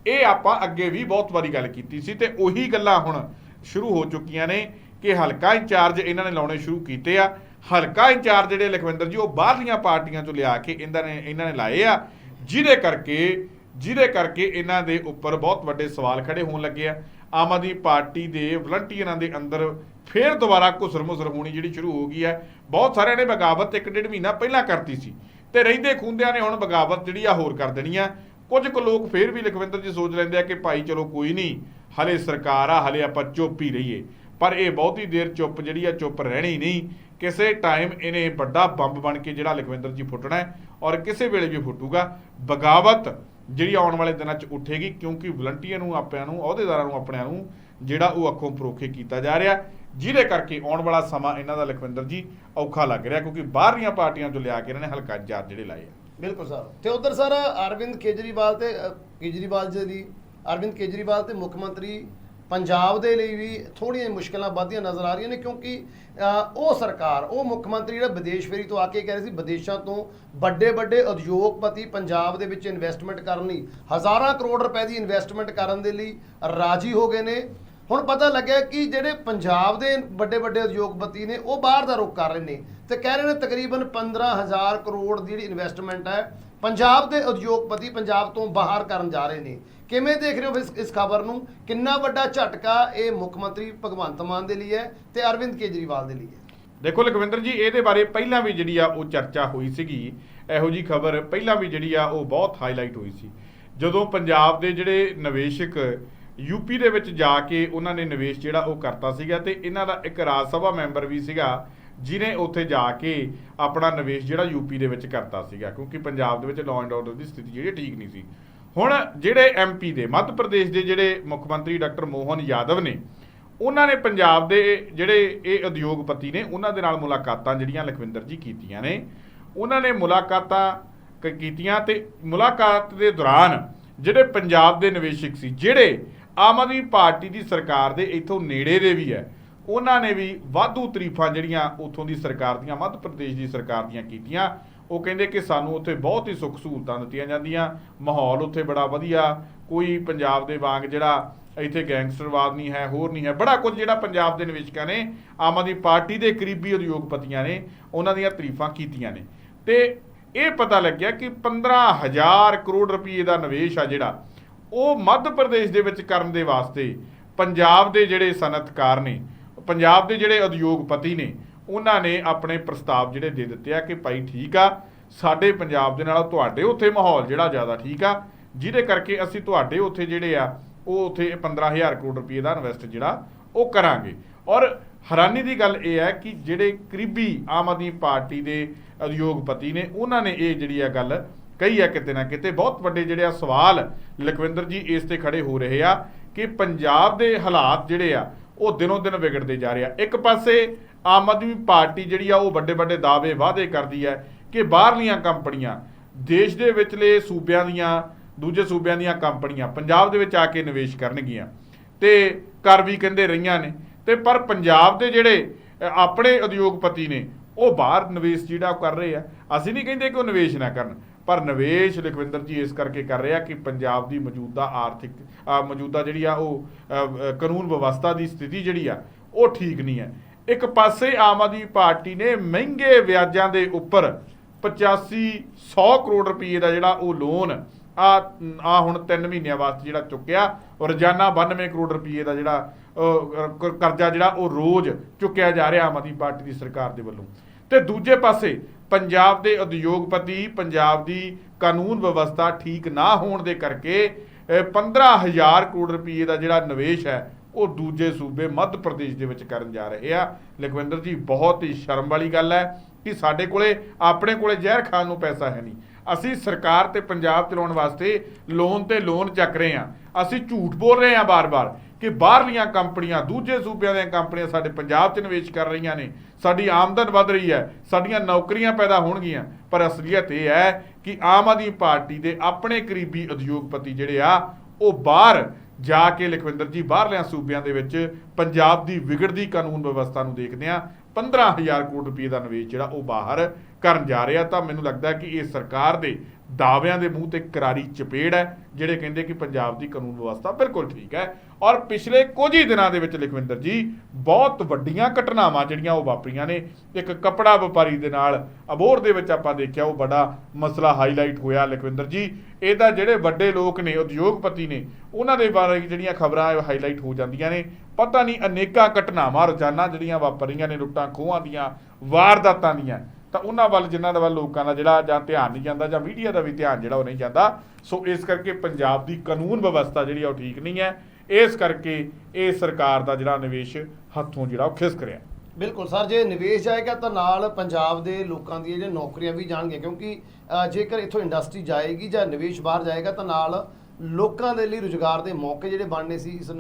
ਇਹ ਆਪਾਂ ਅੱਗੇ ਵੀ ਬਹੁਤ ਵਾਰੀ ਗੱਲ ਕੀਤੀ ਸੀ ਤੇ ਉਹੀ ਗੱਲਾਂ ਹੁਣ ਸ਼ੁਰੂ ਹੋ ਚੁੱਕੀਆਂ ਨੇ ਕਿ ਹਲਕਾ ਇੰਚਾਰਜ ਇਹਨਾਂ ਨੇ ਲਾਉਣੇ ਸ਼ੁਰੂ ਕੀਤੇ ਆ। ਹਲਕਾ ਇੰਚਾਰਜ ਜਿਹੜੇ ਲਖਵਿੰਦਰ ਜੀ, ਉਹ ਬਾਹਰਲੀਆਂ ਪਾਰਟੀਆਂ ਤੋਂ ਲਿਆ ਕੇ ਇਹਨਾਂ ਨੇ ਇਹਨਾਂ ਨੇ ਲਾਏ ਆ। ਜਿਹਦੇ ਕਰਕੇ ਜਿਹਦੇ ਕਰਕੇ ਇਹਨਾਂ ਦੇ ਉੱਪਰ ਬਹੁਤ ਵੱਡੇ ਸਵਾਲ ਖੜੇ ਹੋਣ ਲੱਗੇ ਆ। ਆਮ ਆਦਮੀ ਪਾਰਟੀ ਦੇ ਵਲੰਟੀਅਰਾਂ ਦੇ ਅੰਦਰ ਫੇਰ ਦੁਬਾਰਾ ਘੁਸਰ ਮੁਸਰ ਹੋਣੀ ਜਿਹੜੀ ਸ਼ੁਰੂ ਹੋ ਗਈ ਹੈ। ਬਹੁਤ ਸਾਰਿਆਂ ਨੇ ਬਗਾਵਤ ਇੱਕ ਡੇਢ ਮਹੀਨਾ ਪਹਿਲਾਂ ਕਰਤੀ ਸੀ। ਤੇ ਰਹਿੰਦੇ ਖੁੰਦਿਆਂ ਨੇ ਹੁਣ ਬਗਾਵਤ ਜਿਹੜੀ ਆ ਹੋਰ ਕਰ ਦੇਣੀ ਆ। ਕੁਝ ਕੁ ਲੋਕ ਫੇਰ ਵੀ ਲਖਵਿੰਦਰ ਜੀ ਸੋਚ ਲੈਂਦੇ ਆ ਕਿ ਭਾਈ ਚਲੋ ਕੋਈ ਨਹੀਂ, ਹਲੇ ਸਰਕਾਰ ਆ, ਹਲੇ ਆਪਾਂ ਚੁੱਪ ਹੀ ਰਹੀਏ। ਪਰ ਇਹ ਬਹੁਤੀ ਦੇਰ ਚੁੱਪ ਜਿਹੜੀ ਆ, ਚੁੱਪ ਰਹਿਣੀ ਨਹੀਂ। ਕਿਸੇ ਟਾਈਮ ਇਹਨੇ ਵੱਡਾ ਬੰਬ ਬਣ ਕੇ ਜਿਹੜਾ ਲਖਵਿੰਦਰ ਜੀ ਫੁੱਟਣਾ ਔਰ ਕਿਸੇ ਵੇਲੇ ਵੀ ਫੁੱਟੂਗਾ, ਬਗਾਵਤ ਜਿਹੜੀ ਆਉਣ ਵਾਲੇ ਦਿਨਾਂ 'ਚ ਉੱਠੇਗੀ, ਕਿਉਂਕਿ ਵਲੰਟੀਅਰ ਨੂੰ, ਆਪਿਆਂ ਨੂੰ, ਅਹੁਦੇਦਾਰਾਂ ਨੂੰ, ਆਪਣਿਆਂ ਨੂੰ ਜਿਹੜਾ ਉਹ ਅੱਖੋਂ ਪਰੋਖੇ ਕੀਤਾ ਜਾ ਰਿਹਾ। ਜਿਹਦੇ ਕਰਕੇ ਆਉਣ ਵਾਲਾ ਸਮਾਂ ਇਹਨਾਂ ਦਾ ਲਖਵਿੰਦਰ ਜੀ ਔਖਾ ਲੱਗ ਰਿਹਾ ਕਿਉਂਕਿ ਬਾਹਰਲੀਆਂ ਪਾਰਟੀਆਂ ਤੋਂ ਲਿਆ ਕੇ ਇਹਨਾਂ ਨੇ ਹਲਕਾ ਇੰਚਾਰਜ ਜਿਹੜੇ ਲਾਏ ਆ। ਬਿਲਕੁਲ ਸਰ। ਤੇ ਉਧਰ ਸਰ ਅਰਵਿੰਦ ਕੇਜਰੀਵਾਲ ਤੇ ਅ, ਕੇਜਰੀਵਾਲ ਜੀ ਦੀ ਅਰਵਿੰਦ ਕੇਜਰੀਵਾਲ ਤੇ ਮੁੱਖ ਮੰਤਰੀ ਪੰਜਾਬ ਦੇ ਲਈ ਵੀ ਥੋੜੀਆਂ ਮੁਸ਼ਕਲਾਂ ਵੱਧਦੀਆਂ ਨਜ਼ਰ ਆ ਰਹੀਆਂ ਨੇ ਕਿਉਂਕਿ ਅ, ਉਹ ਸਰਕਾਰ ਉਹ ਮੁੱਖ ਮੰਤਰੀ ਜਿਹੜਾ ਵਿਦੇਸ਼ ਫੇਰੀ ਤੋਂ ਆ ਕੇ ਕਹਿ ਰਹੇ ਸੀ ਵਿਦੇਸ਼ਾਂ ਤੋਂ ਵੱਡੇ ਵੱਡੇ ਉਦਯੋਗਪਤੀ ਪੰਜਾਬ ਦੇ ਵਿੱਚ ਇਨਵੈਸਟਮੈਂਟ ਕਰਨ ਲਈ ਹਜ਼ਾਰਾਂ ਕਰੋੜ ਰੁਪਏ ਦੀ ਇਨਵੈਸਟਮੈਂਟ ਕਰਨ ਦੇ ਲਈ ਰਾਜੀ ਹੋ ਗਏ ਨੇ। ਹੁਣ ਪਤਾ ਲੱਗਿਆ ਕਿ ਜਿਹੜੇ ਪੰਜਾਬ ਦੇ ਵੱਡੇ ਵੱਡੇ ਉਦਯੋਗਪਤੀ ਨੇ, ਉਹ ਬਾਹਰ ਦਾ ਰੁਖ ਕਰ ਰਹੇ ਨੇ ਤੇ ਕਹਿ ਰਹੇ ਨੇ ਤਕਰੀਬਨ 15000 ਕਰੋੜ ਦੀ ਜਿਹੜੀ ਇਨਵੈਸਟਮੈਂਟ ਹੈ, ਪੰਜਾਬ ਦੇ ਉਦਯੋਗਪਤੀ ਪੰਜਾਬ ਤੋਂ ਬਾਹਰ ਕਰਨ ਜਾ ਰਹੇ ਨੇ। ਕਿਵੇਂ ਦੇਖ ਰਹੇ ਹੋ ਇਸ ਇਸ ਖਬਰ ਨੂੰ? ਕਿੰਨਾ ਵੱਡਾ ਝਟਕਾ ਇਹ ਮੁੱਖ ਮੰਤਰੀ ਭਗਵੰਤ ਮਾਨ ਦੇ ਲਈ ਹੈ ਤੇ ਅਰਵਿੰਦ ਕੇਜਰੀਵਾਲ ਦੇ ਲਈ ਹੈ? ਦੇਖੋ ਲਖਵਿੰਦਰ ਜੀ, ਇਹਦੇ ਬਾਰੇ ਪਹਿਲਾਂ ਵੀ ਜਿਹੜੀ ਆ ਉਹ ਚਰਚਾ ਹੋਈ ਸੀਗੀ। ਇਹੋ ਜੀ ਖਬਰ ਪਹਿਲਾਂ ਵੀ ਜਿਹੜੀ ਆ ਉਹ ਬਹੁਤ ਹਾਈਲਾਈਟ ਹੋਈ ਸੀ। ਜਦੋਂ ਪੰਜਾਬ ਦੇ ਜਿਹੜੇ ਨਿਵੇਸ਼ਕ ਯੂਪੀ ਦੇ ਵਿੱਚ ਜਾ ਕੇ ਉਹਨਾਂ ਨੇ ਨਿਵੇਸ਼ ਜਿਹੜਾ ਉਹ ਕਰਤਾ ਸੀਗਾ ਤੇ ਇਹਨਾਂ ਦਾ ਇੱਕ ਰਾਜ ਸਭਾ ਮੈਂਬਰ ਵੀ ਸੀਗਾ ਜਿਨੇ ਉੱਥੇ ਜਾ ਕੇ ਆਪਣਾ ਨਿਵੇਸ਼ ਜਿਹੜਾ ਯੂਪੀ ਦੇ ਵਿੱਚ ਕਰਤਾ ਸੀਗਾ, ਕਿਉਂਕਿ ਪੰਜਾਬ ਦੇ ਵਿੱਚ ਲਾਅ ਐਂਡ ਆਰਡਰ ਦੀ ਸਥਿਤੀ ਜਿਹੜੀ ਠੀਕ ਨਹੀਂ ਸੀ। ਹੁਣ ਜਿਹੜੇ ਐਮਪੀ ਦੇ, ਮੱਧ ਪ੍ਰਦੇਸ਼ ਦੇ ਜਿਹੜੇ ਮੁੱਖ ਮੰਤਰੀ ਡਾਕਟਰ ਮੋਹਨ ਯਾਦਵ ਨੇ, ਉਹਨਾਂ ਨੇ ਪੰਜਾਬ ਦੇ ਜਿਹੜੇ ਇਹ ਉਦਯੋਗਪਤੀ ਨੇ, ਉਹਨਾਂ ਦੇ ਨਾਲ ਮੁਲਾਕਾਤਾਂ ਜਿਹੜੀਆਂ ਲਖਵਿੰਦਰ ਜੀ ਕੀਤੀਆਂ ਨੇ, ਉਹਨਾਂ ਨੇ ਮੁਲਾਕਾਤਾਂ ਕ- ਕੀਤੀਆਂ ਤੇ ਮੁਲਾਕਾਤ ਦੇ ਦੌਰਾਨ ਜਿਹੜੇ ਪੰਜਾਬ ਦੇ ਨਿਵੇਸ਼ਕ ਸੀ, ਜਿਹੜੇ ਆਮ ਆਦਮੀ ਪਾਰਟੀ ਦੀ ਸਰਕਾਰ ਦੇ ਇਥੋਂ ਨੇੜੇ ਦੇ ਵੀ ਹੈ। ਉਹਨਾਂ ਨੇ ਵੀ ਵਾਧੂ ਤਰੀਫਾਂ ਜਿਹੜੀਆਂ ਉਥੋਂ ਦੀ ਸਰਕਾਰ ਦੀਆਂ, ਮੱਧ ਪ੍ਰਦੇਸ਼ ਦੀ ਸਰਕਾਰ ਦੀਆਂ ਕੀਤੀਆਂ। ਉਹ ਕਹਿੰਦੇ ਕਿ ਸਾਨੂੰ ਉੱਥੇ ਬਹੁਤ ਹੀ ਸੁੱਖ ਸਹੂਲਤਾਂ ਦਿੱਤੀਆਂ ਜਾਂਦੀਆਂ। ਮਾਹੌਲ ਉੱਥੇ ਬੜਾ ਵਧੀਆ। ਕੋਈ ਪੰਜਾਬ ਦੇ ਵਾਂਗ ਜਿਹੜਾ ਇੱਥੇ ਗੈਂਗਸਟਰਵਾਦ ਨਹੀਂ ਹੈ, ਹੋਰ ਨਹੀਂ ਹੈ। ਬੜਾ ਕੁਝ ਜਿਹੜਾ ਪੰਜਾਬ ਦੇ ਨਿਵੇਸ਼ਕਾਂ ਨੇ, ਆਮ ਆਦਮੀ ਪਾਰਟੀ ਦੇ ਕਰੀਬੀ ਉਦਯੋਗਪਤੀਆਂ ਨੇ, ਉਹਨਾਂ ਦੀਆਂ ਤਾਰੀਫਾਂ ਕੀਤੀਆਂ ਨੇ। ਤੇ ਇਹ ਪਤਾ ਲੱਗਿਆ ਕਿ 15000 ਕਰੋੜ ਰੁਪਏ ਦਾ ਨਿਵੇਸ਼ ਆ ਜਿਹੜਾ ਉਹ ਮੱਧ ਪ੍ਰਦੇਸ਼ ਦੇ ਵਿੱਚ ਕਰਨ ਦੇ ਵਾਸਤੇ ਪੰਜਾਬ ਦੇ ਜਿਹੜੇ ਸਨਅਤਕਾਰ ਨੇ, ਪੰਜਾਬ ਦੇ ਜਿਹੜੇ ਉਦਯੋਗਪਤੀ ਨੇ, ਉਹਨਾਂ ਨੇ ਆਪਣੇ ਪ੍ਰਸਤਾਵ ਜਿਹੜੇ ਦੇ ਦਿੱਤੇ ਆ ਕਿ ਭਾਈ ਠੀਕ ਆ, ਸਾਡੇ ਪੰਜਾਬ ਦੇ ਨਾਲ ਤੁਹਾਡੇ ਉੱਥੇ ਮਾਹੌਲ ਜਿਹੜਾ ਜ਼ਿਆਦਾ ਠੀਕ ਆ, ਜਿਹਦੇ ਕਰਕੇ ਅਸੀਂ ਤੁਹਾਡੇ ਉੱਥੇ ਜਿਹੜੇ ਆ, ਉਹ ਉੱਥੇ 15000 ਕਰੋੜ ਰੁਪਏ ਦਾ ਇਨਵੈਸਟ ਜਿਹੜਾ ਉਹ ਕਰਾਂਗੇ। ਔਰ ਹੈਰਾਨੀ ਦੀ ਗੱਲ ਇਹ ਹੈ ਕਿ ਜਿਹੜੇ ਕਰੀਬੀ ਆਮ ਆਦਮੀ ਪਾਰਟੀ ਦੇ ਉਦਯੋਗਪਤੀ ਨੇ, ਉਹਨਾਂ ਨੇ ਇਹ ਜਿਹੜੀ ਆ ਗੱਲ ਕਹੀ ਆ ਕਿਤੇ ਨਾ ਕਿਤੇ, ਬਹੁਤ ਵੱਡੇ ਜਿਹੜੇ ਆ ਸਵਾਲ ਲਖਵਿੰਦਰ ਜੀ ਇਸ ਤੇ ਖੜੇ ਹੋ ਰਹੇ ਆ ਕਿ ਪੰਜਾਬ ਦੇ ਹਾਲਾਤ ਜਿਹੜੇ ਆ, ਉਹ ਦਿਨੋਂ ਦਿਨ ਵਿਗੜਦੇ ਜਾ ਰਹੇ ਆ। ਇੱਕ ਪਾਸੇ ਆਮ ਆਦਮੀ ਪਾਰਟੀ ਜਿਹੜੀ ਆ, ਉਹ ਵੱਡੇ ਵੱਡੇ ਦਾਅਵੇ ਵਾਅਦੇ ਕਰਦੀ ਹੈ ਕਿ ਬਾਹਰਲੀਆਂ ਕੰਪਨੀਆਂ, ਦੇਸ਼ ਦੇ ਵਿਚਲੇ ਸੂਬਿਆਂ ਦੀਆਂ, ਦੂਜੇ ਸੂਬਿਆਂ ਦੀਆਂ ਕੰਪਨੀਆਂ ਪੰਜਾਬ ਦੇ ਵਿੱਚ ਆ ਕੇ ਨਿਵੇਸ਼ ਕਰਨਗੀਆਂ। ਤੇ ਕਰ ਵੀ ਕਹਿੰਦੇ ਰਹੀਆਂ ਨੇ। ਤੇ ਪਰ ਪੰਜਾਬ ਦੇ ਜਿਹੜੇ ਆਪਣੇ ਉਦਯੋਗਪਤੀ ਨੇ, ਉਹ ਬਾਹਰ ਨਿਵੇਸ਼ ਜਿਹੜਾ ਉਹ ਕਰ ਰਹੇ ਆ। ਅਸੀਂ ਨਹੀਂ ਕਹਿੰਦੇ ਕਿ ਉਹ ਨਿਵੇਸ਼ ਨਾ ਕਰਨ। ਪਰ ਨਿਵੇਸ਼ ਲਖਵਿੰਦਰ ਜੀ ਇਸ ਕਰਕੇ ਕਰ ਰਿਹਾ ਕਿ ਪੰਜਾਬ ਦੀ ਮੌਜੂਦਾ ਆਰਥਿਕ ਮੌਜੂਦਾ ਜਿਹੜੀ ਆ ਉਹ ਕਾਨੂੰਨ ਵਿਵਸਥਾ ਦੀ ਸਥਿਤੀ ਜਿਹੜੀ ਆ, ਉਹ ਠੀਕ ਨਹੀਂ ਹੈ। ਇੱਕ ਪਾਸੇ ਆਮ ਆਦਮੀ ਪਾਰਟੀ ਨੇ ਮਹਿੰਗੇ ਵਿਆਜਾਂ ਦੇ ਉੱਪਰ 85 100 ਕਰੋੜ ਰੁਪਏ ਦਾ ਜਿਹੜਾ ਉਹ ਲੋਨ ਆ ਆ ਹੁਣ 3 ਮਹੀਨਿਆਂ ਵਾਸਤੇ ਜਿਹੜਾ ਚੁੱਕਿਆ, ਰੋਜ਼ਾਨਾ 92 ਕਰੋੜ ਰੁਪਏ ਦਾ ਜਿਹੜਾ ਕਰਜ਼ਾ ਜਿਹੜਾ ਉਹ ਰੋਜ਼ ਚੁੱਕਿਆ ਜਾ ਰਿਹਾ ਆਮ ਆਦਮੀ ਪਾਰਟੀ ਦੀ ਸਰਕਾਰ ਦੇ ਵੱਲੋਂ। ਤੇ ਦੂਜੇ ਪਾਸੇ ਪੰਜਾਬ ਦੇ ਉਦਯੋਗਪਤੀ ਪੰਜਾਬ ਦੀ ਕਾਨੂੰਨ ਵਿਵਸਥਾ ਠੀਕ ਨਾ ਹੋਣ ਦੇ ਕਰਕੇ ਅਹ, 15000 ਕਰੋੜ ਰੁਪਏ ਦਾ ਜਿਹੜਾ ਨਿਵੇਸ਼ ਹੈ ਉਹ ਦੂਜੇ ਸੂਬੇ ਮੱਧ ਪ੍ਰਦੇਸ਼ ਦੇ ਵਿੱਚ ਕਰਨ ਜਾ ਰਹੇ ਆ। ਲਖਵਿੰਦਰ ਜੀ ਬਹੁਤ ਹੀ ਸ਼ਰਮ ਵਾਲੀ ਗੱਲ ਹੈ ਕਿ ਸਾਡੇ ਕੋਲੇ ਆਪਣੇ ਕੋਲੇ ਜ਼ਹਿਰ ਖਾਨ ਨੂੰ ਪੈਸਾ ਹੈ ਨਹੀਂ। ਅਸੀਂ ਸਰਕਾਰ ਤੇ ਪੰਜਾਬ ਚਲਾਉਣ ਵਾਸਤੇ ਲੋਨ ਤੇ ਲੋਨ ਚੱਕ ਰਹੇ ਹਾਂ। ਅਸੀਂ ਝੂਠ ਬੋਲ ਰਹੇ ਹਾਂ ਬਾਰ-ਬਾਰ। ਕਿ ਬਾਹਰਲੀਆਂ ਕੰਪਨੀਆਂ, ਦੂਜੇ ਸੂਬਿਆਂ ਦੀਆਂ ਕੰਪਨੀਆਂ ਸਾਡੇ ਪੰਜਾਬ 'ਚ ਨਿਵੇਸ਼ ਕਰ ਰਹੀਆਂ ਨੇ। ਸਾਡੀ ਆਮਦਨ ਵਧ ਰਹੀ ਹੈ, ਸਾਡੀਆਂ ਨੌਕਰੀਆਂ ਪੈਦਾ ਹੋਣਗੀਆਂ। ਪਰ ਅਸਲੀਅਤ ਇਹ ਹੈ ਕਿ ਆਮ ਆਦਮੀ ਪਾਰਟੀ ਦੇ ਆਪਣੇ ਕਰੀਬੀ ਉਦਯੋਗਪਤੀ ਜਿਹੜੇ ਆ, ਉਹ ਬਾਹਰ ਜਾ ਕੇ ਲਖਵਿੰਦਰ ਜੀ, ਬਾਹਰਲਿਆਂ ਸੂਬਿਆਂ ਦੇ ਵਿੱਚ ਪੰਜਾਬ ਦੀ ਵਿਗੜਦੀ ਕਾਨੂੰਨ ਵਿਵਸਥਾ ਨੂੰ ਦੇਖਦੇ ਆ 15000 ਕਰੋੜ ਰੁਪਏ ਦਾ ਨਿਵੇਸ਼ ਜਿਹੜਾ ਉਹ ਬਾਹਰ ਕਰਨ ਜਾ ਰਿਹਾ ਤਾਂ ਮੈਨੂੰ ਲੱਗਦਾ ਕਿ ਇਹ ਸਰਕਾਰ ਦੇ ਦਾਅਵਿਆਂ ਦੇ ਮੂੰਹ ਤੇ ਕਰਾਰੀ ਚਪੇੜ ਹੈ, ਜਿਹੜੇ ਕਹਿੰਦੇ ਕਿ ਪੰਜਾਬ ਦੀ ਕਾਨੂੰਨ ਵਿਵਸਥਾ ਬਿਲਕੁਲ ਠੀਕ ਹੈ। ਔਰ ਪਿਛਲੇ ਕੁਝ ਹੀ ਦਿਨਾਂ ਦੇ ਵਿੱਚ ਲਖਵਿੰਦਰ ਜੀ, ਬਹੁਤ ਵੱਡੀਆਂ ਘਟਨਾਵਾਂ ਜਿਹੜੀਆਂ ਉਹ ਵਾਪਰੀਆਂ ਨੇ। ਇੱਕ ਕਪੜਾ ਵਪਾਰੀ ਦੇ ਨਾਲ ਅਬੋਰ ਦੇ ਵਿੱਚ ਆਪਾਂ ਦੇਖਿਆ, ਉਹ ਬੜਾ ਮਸਲਾ ਹਾਈਲਾਈਟ ਹੋਇਆ ਲਖਵਿੰਦਰ ਜੀ। ਇਹਦਾ ਜਿਹੜੇ ਵੱਡੇ ਲੋਕ ਨੇ, ਉਦਯੋਗਪਤੀ ਨੇ, ਉਹਨਾਂ ਦੇ ਬਾਰੇ ਜਿਹੜੀਆਂ ਖਬਰਾਂ ਹਾਈਲਾਈਟ ਹੋ ਜਾਂਦੀਆਂ ਨੇ। ਪਤਾ ਨਹੀਂ ਅਨੇਕਾਂ ਘਟਨਾਵਾਂ ਰੋਜ਼ਾਨਾ ਜਿਹੜੀਆਂ ਵਾਪਰੀਆਂ ਨੇ ਲੁੱਟਾਂ ਖੋਹਾਂ ਦੀਆਂ, ਵਾਰਦਾਤਾਂ ਦੀਆਂ। ਤਾਂ ਉਹਨਾਂ ਵੱਲ, ਜਿਨ੍ਹਾਂ ਦਾ ਵੱਲ ਲੋਕਾਂ ਦਾ ਜਿਹੜਾ ਜਾਂ ਧਿਆਨ ਨਹੀਂ ਜਾਂਦਾ ਜਾਂ ਮੀਡੀਆ ਦਾ ਵੀ ਧਿਆਨ ਜਿਹੜਾ ਉਹ ਨਹੀਂ ਜਾਂਦਾ, ਸੋ ਇਸ ਕਰਕੇ ਪੰਜਾਬ ਦੀ ਕਾਨੂੰਨ ਵਿਵਸਥਾ ਜਿਹੜੀ ਉਹ ਠੀਕ ਨਹੀਂ ਹੈ। ਇਸ ਕਰਕੇ ਇਹ ਸਰਕਾਰ ਦਾ ਜਿਹੜਾ ਨਿਵੇਸ਼ ਹੱਥੋਂ ਜਿਹੜਾ ਉਹ ਖਿਸਕ ਰਿਹਾ। ਬਿਲਕੁਲ ਸਰ, ਜੇ ਨਿਵੇਸ਼ ਜਾਏਗਾ ਤਾਂ ਨਾਲ ਪੰਜਾਬ ਦੇ ਲੋਕਾਂ ਦੀਆਂ ਜਿਹੜੀਆਂ ਨੌਕਰੀਆਂ ਵੀ ਜਾਣਗੀਆਂ, ਕਿਉਂਕਿ ਜੇਕਰ ਇੱਥੋਂ ਇੰਡਸਟਰੀ ਜਾਏਗੀ ਜਾਂ ਨਿਵੇਸ਼ ਬਾਹਰ ਜਾਏਗਾ ਤਾਂ ਨਾਲ ਲੋਕਾਂ ਦੇ ਲਈ ਰੁਜ਼ਗਾਰ ਦੇ ਮੌਕੇ ਜਿਹੜੇ ਬਣਨੇ ਸੀ ਇਸ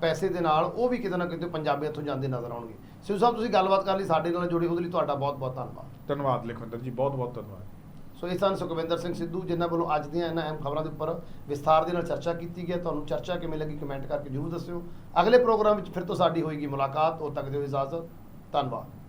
ਪੈਸੇ ਦੇ ਨਾਲ, ਉਹ ਵੀ ਕਿਤੇ ਨਾ ਕਿਤੇ ਪੰਜਾਬੀ ਇੱਥੋਂ ਜਾਂਦੇ ਨਜ਼ਰ ਆਉਣਗੇ। ਸਿਉ ਸਾਹਿਬ ਤੁਸੀਂ ਗੱਲਬਾਤ ਕਰ ਲਈ ਸਾਡੇ ਨਾਲ ਜੁੜੇ ਉਹਦੇ ਲਈ ਤੁਹਾਡਾ ਬਹੁਤ ਬਹੁਤ ਧੰਨਵਾਦ। ਧੰਨਵਾਦ ਲਖਵਿੰਦਰ ਜੀ ਬਹੁਤ ਬਹੁਤ ਧੰਨਵਾਦ। ਸੋ ਇਹ ਸਨ ਸੁਖਵਿੰਦਰ ਸਿੰਘ ਸਿੱਧੂ ਜਿਨ੍ਹਾਂ ਵੱਲੋਂ ਅੱਜ ਦੀਆਂ ਇਹਨਾਂ ਅਹਿਮ ਖਬਰਾਂ ਦੇ ਉੱਪਰ ਵਿਸਥਾਰ ਦੇ ਨਾਲ ਚਰਚਾ ਕੀਤੀ ਗਈ। ਤੁਹਾਨੂੰ ਚਰਚਾ ਕਿਵੇਂ ਲੱਗੀ ਕਮੈਂਟ ਕਰਕੇ ਜਰੂਰ ਦੱਸਿਓ। ਅਗਲੇ ਪ੍ਰੋਗਰਾਮ ਵਿੱਚ ਫਿਰ ਤੋਂ ਸਾਡੀ ਹੋਏਗੀ ਮੁਲਾਕਾਤ ਉਦੋਂ ਤੱਕ ਦਿਓ ਇਜਾਜ਼ਤ ਧੰਨਵਾਦ।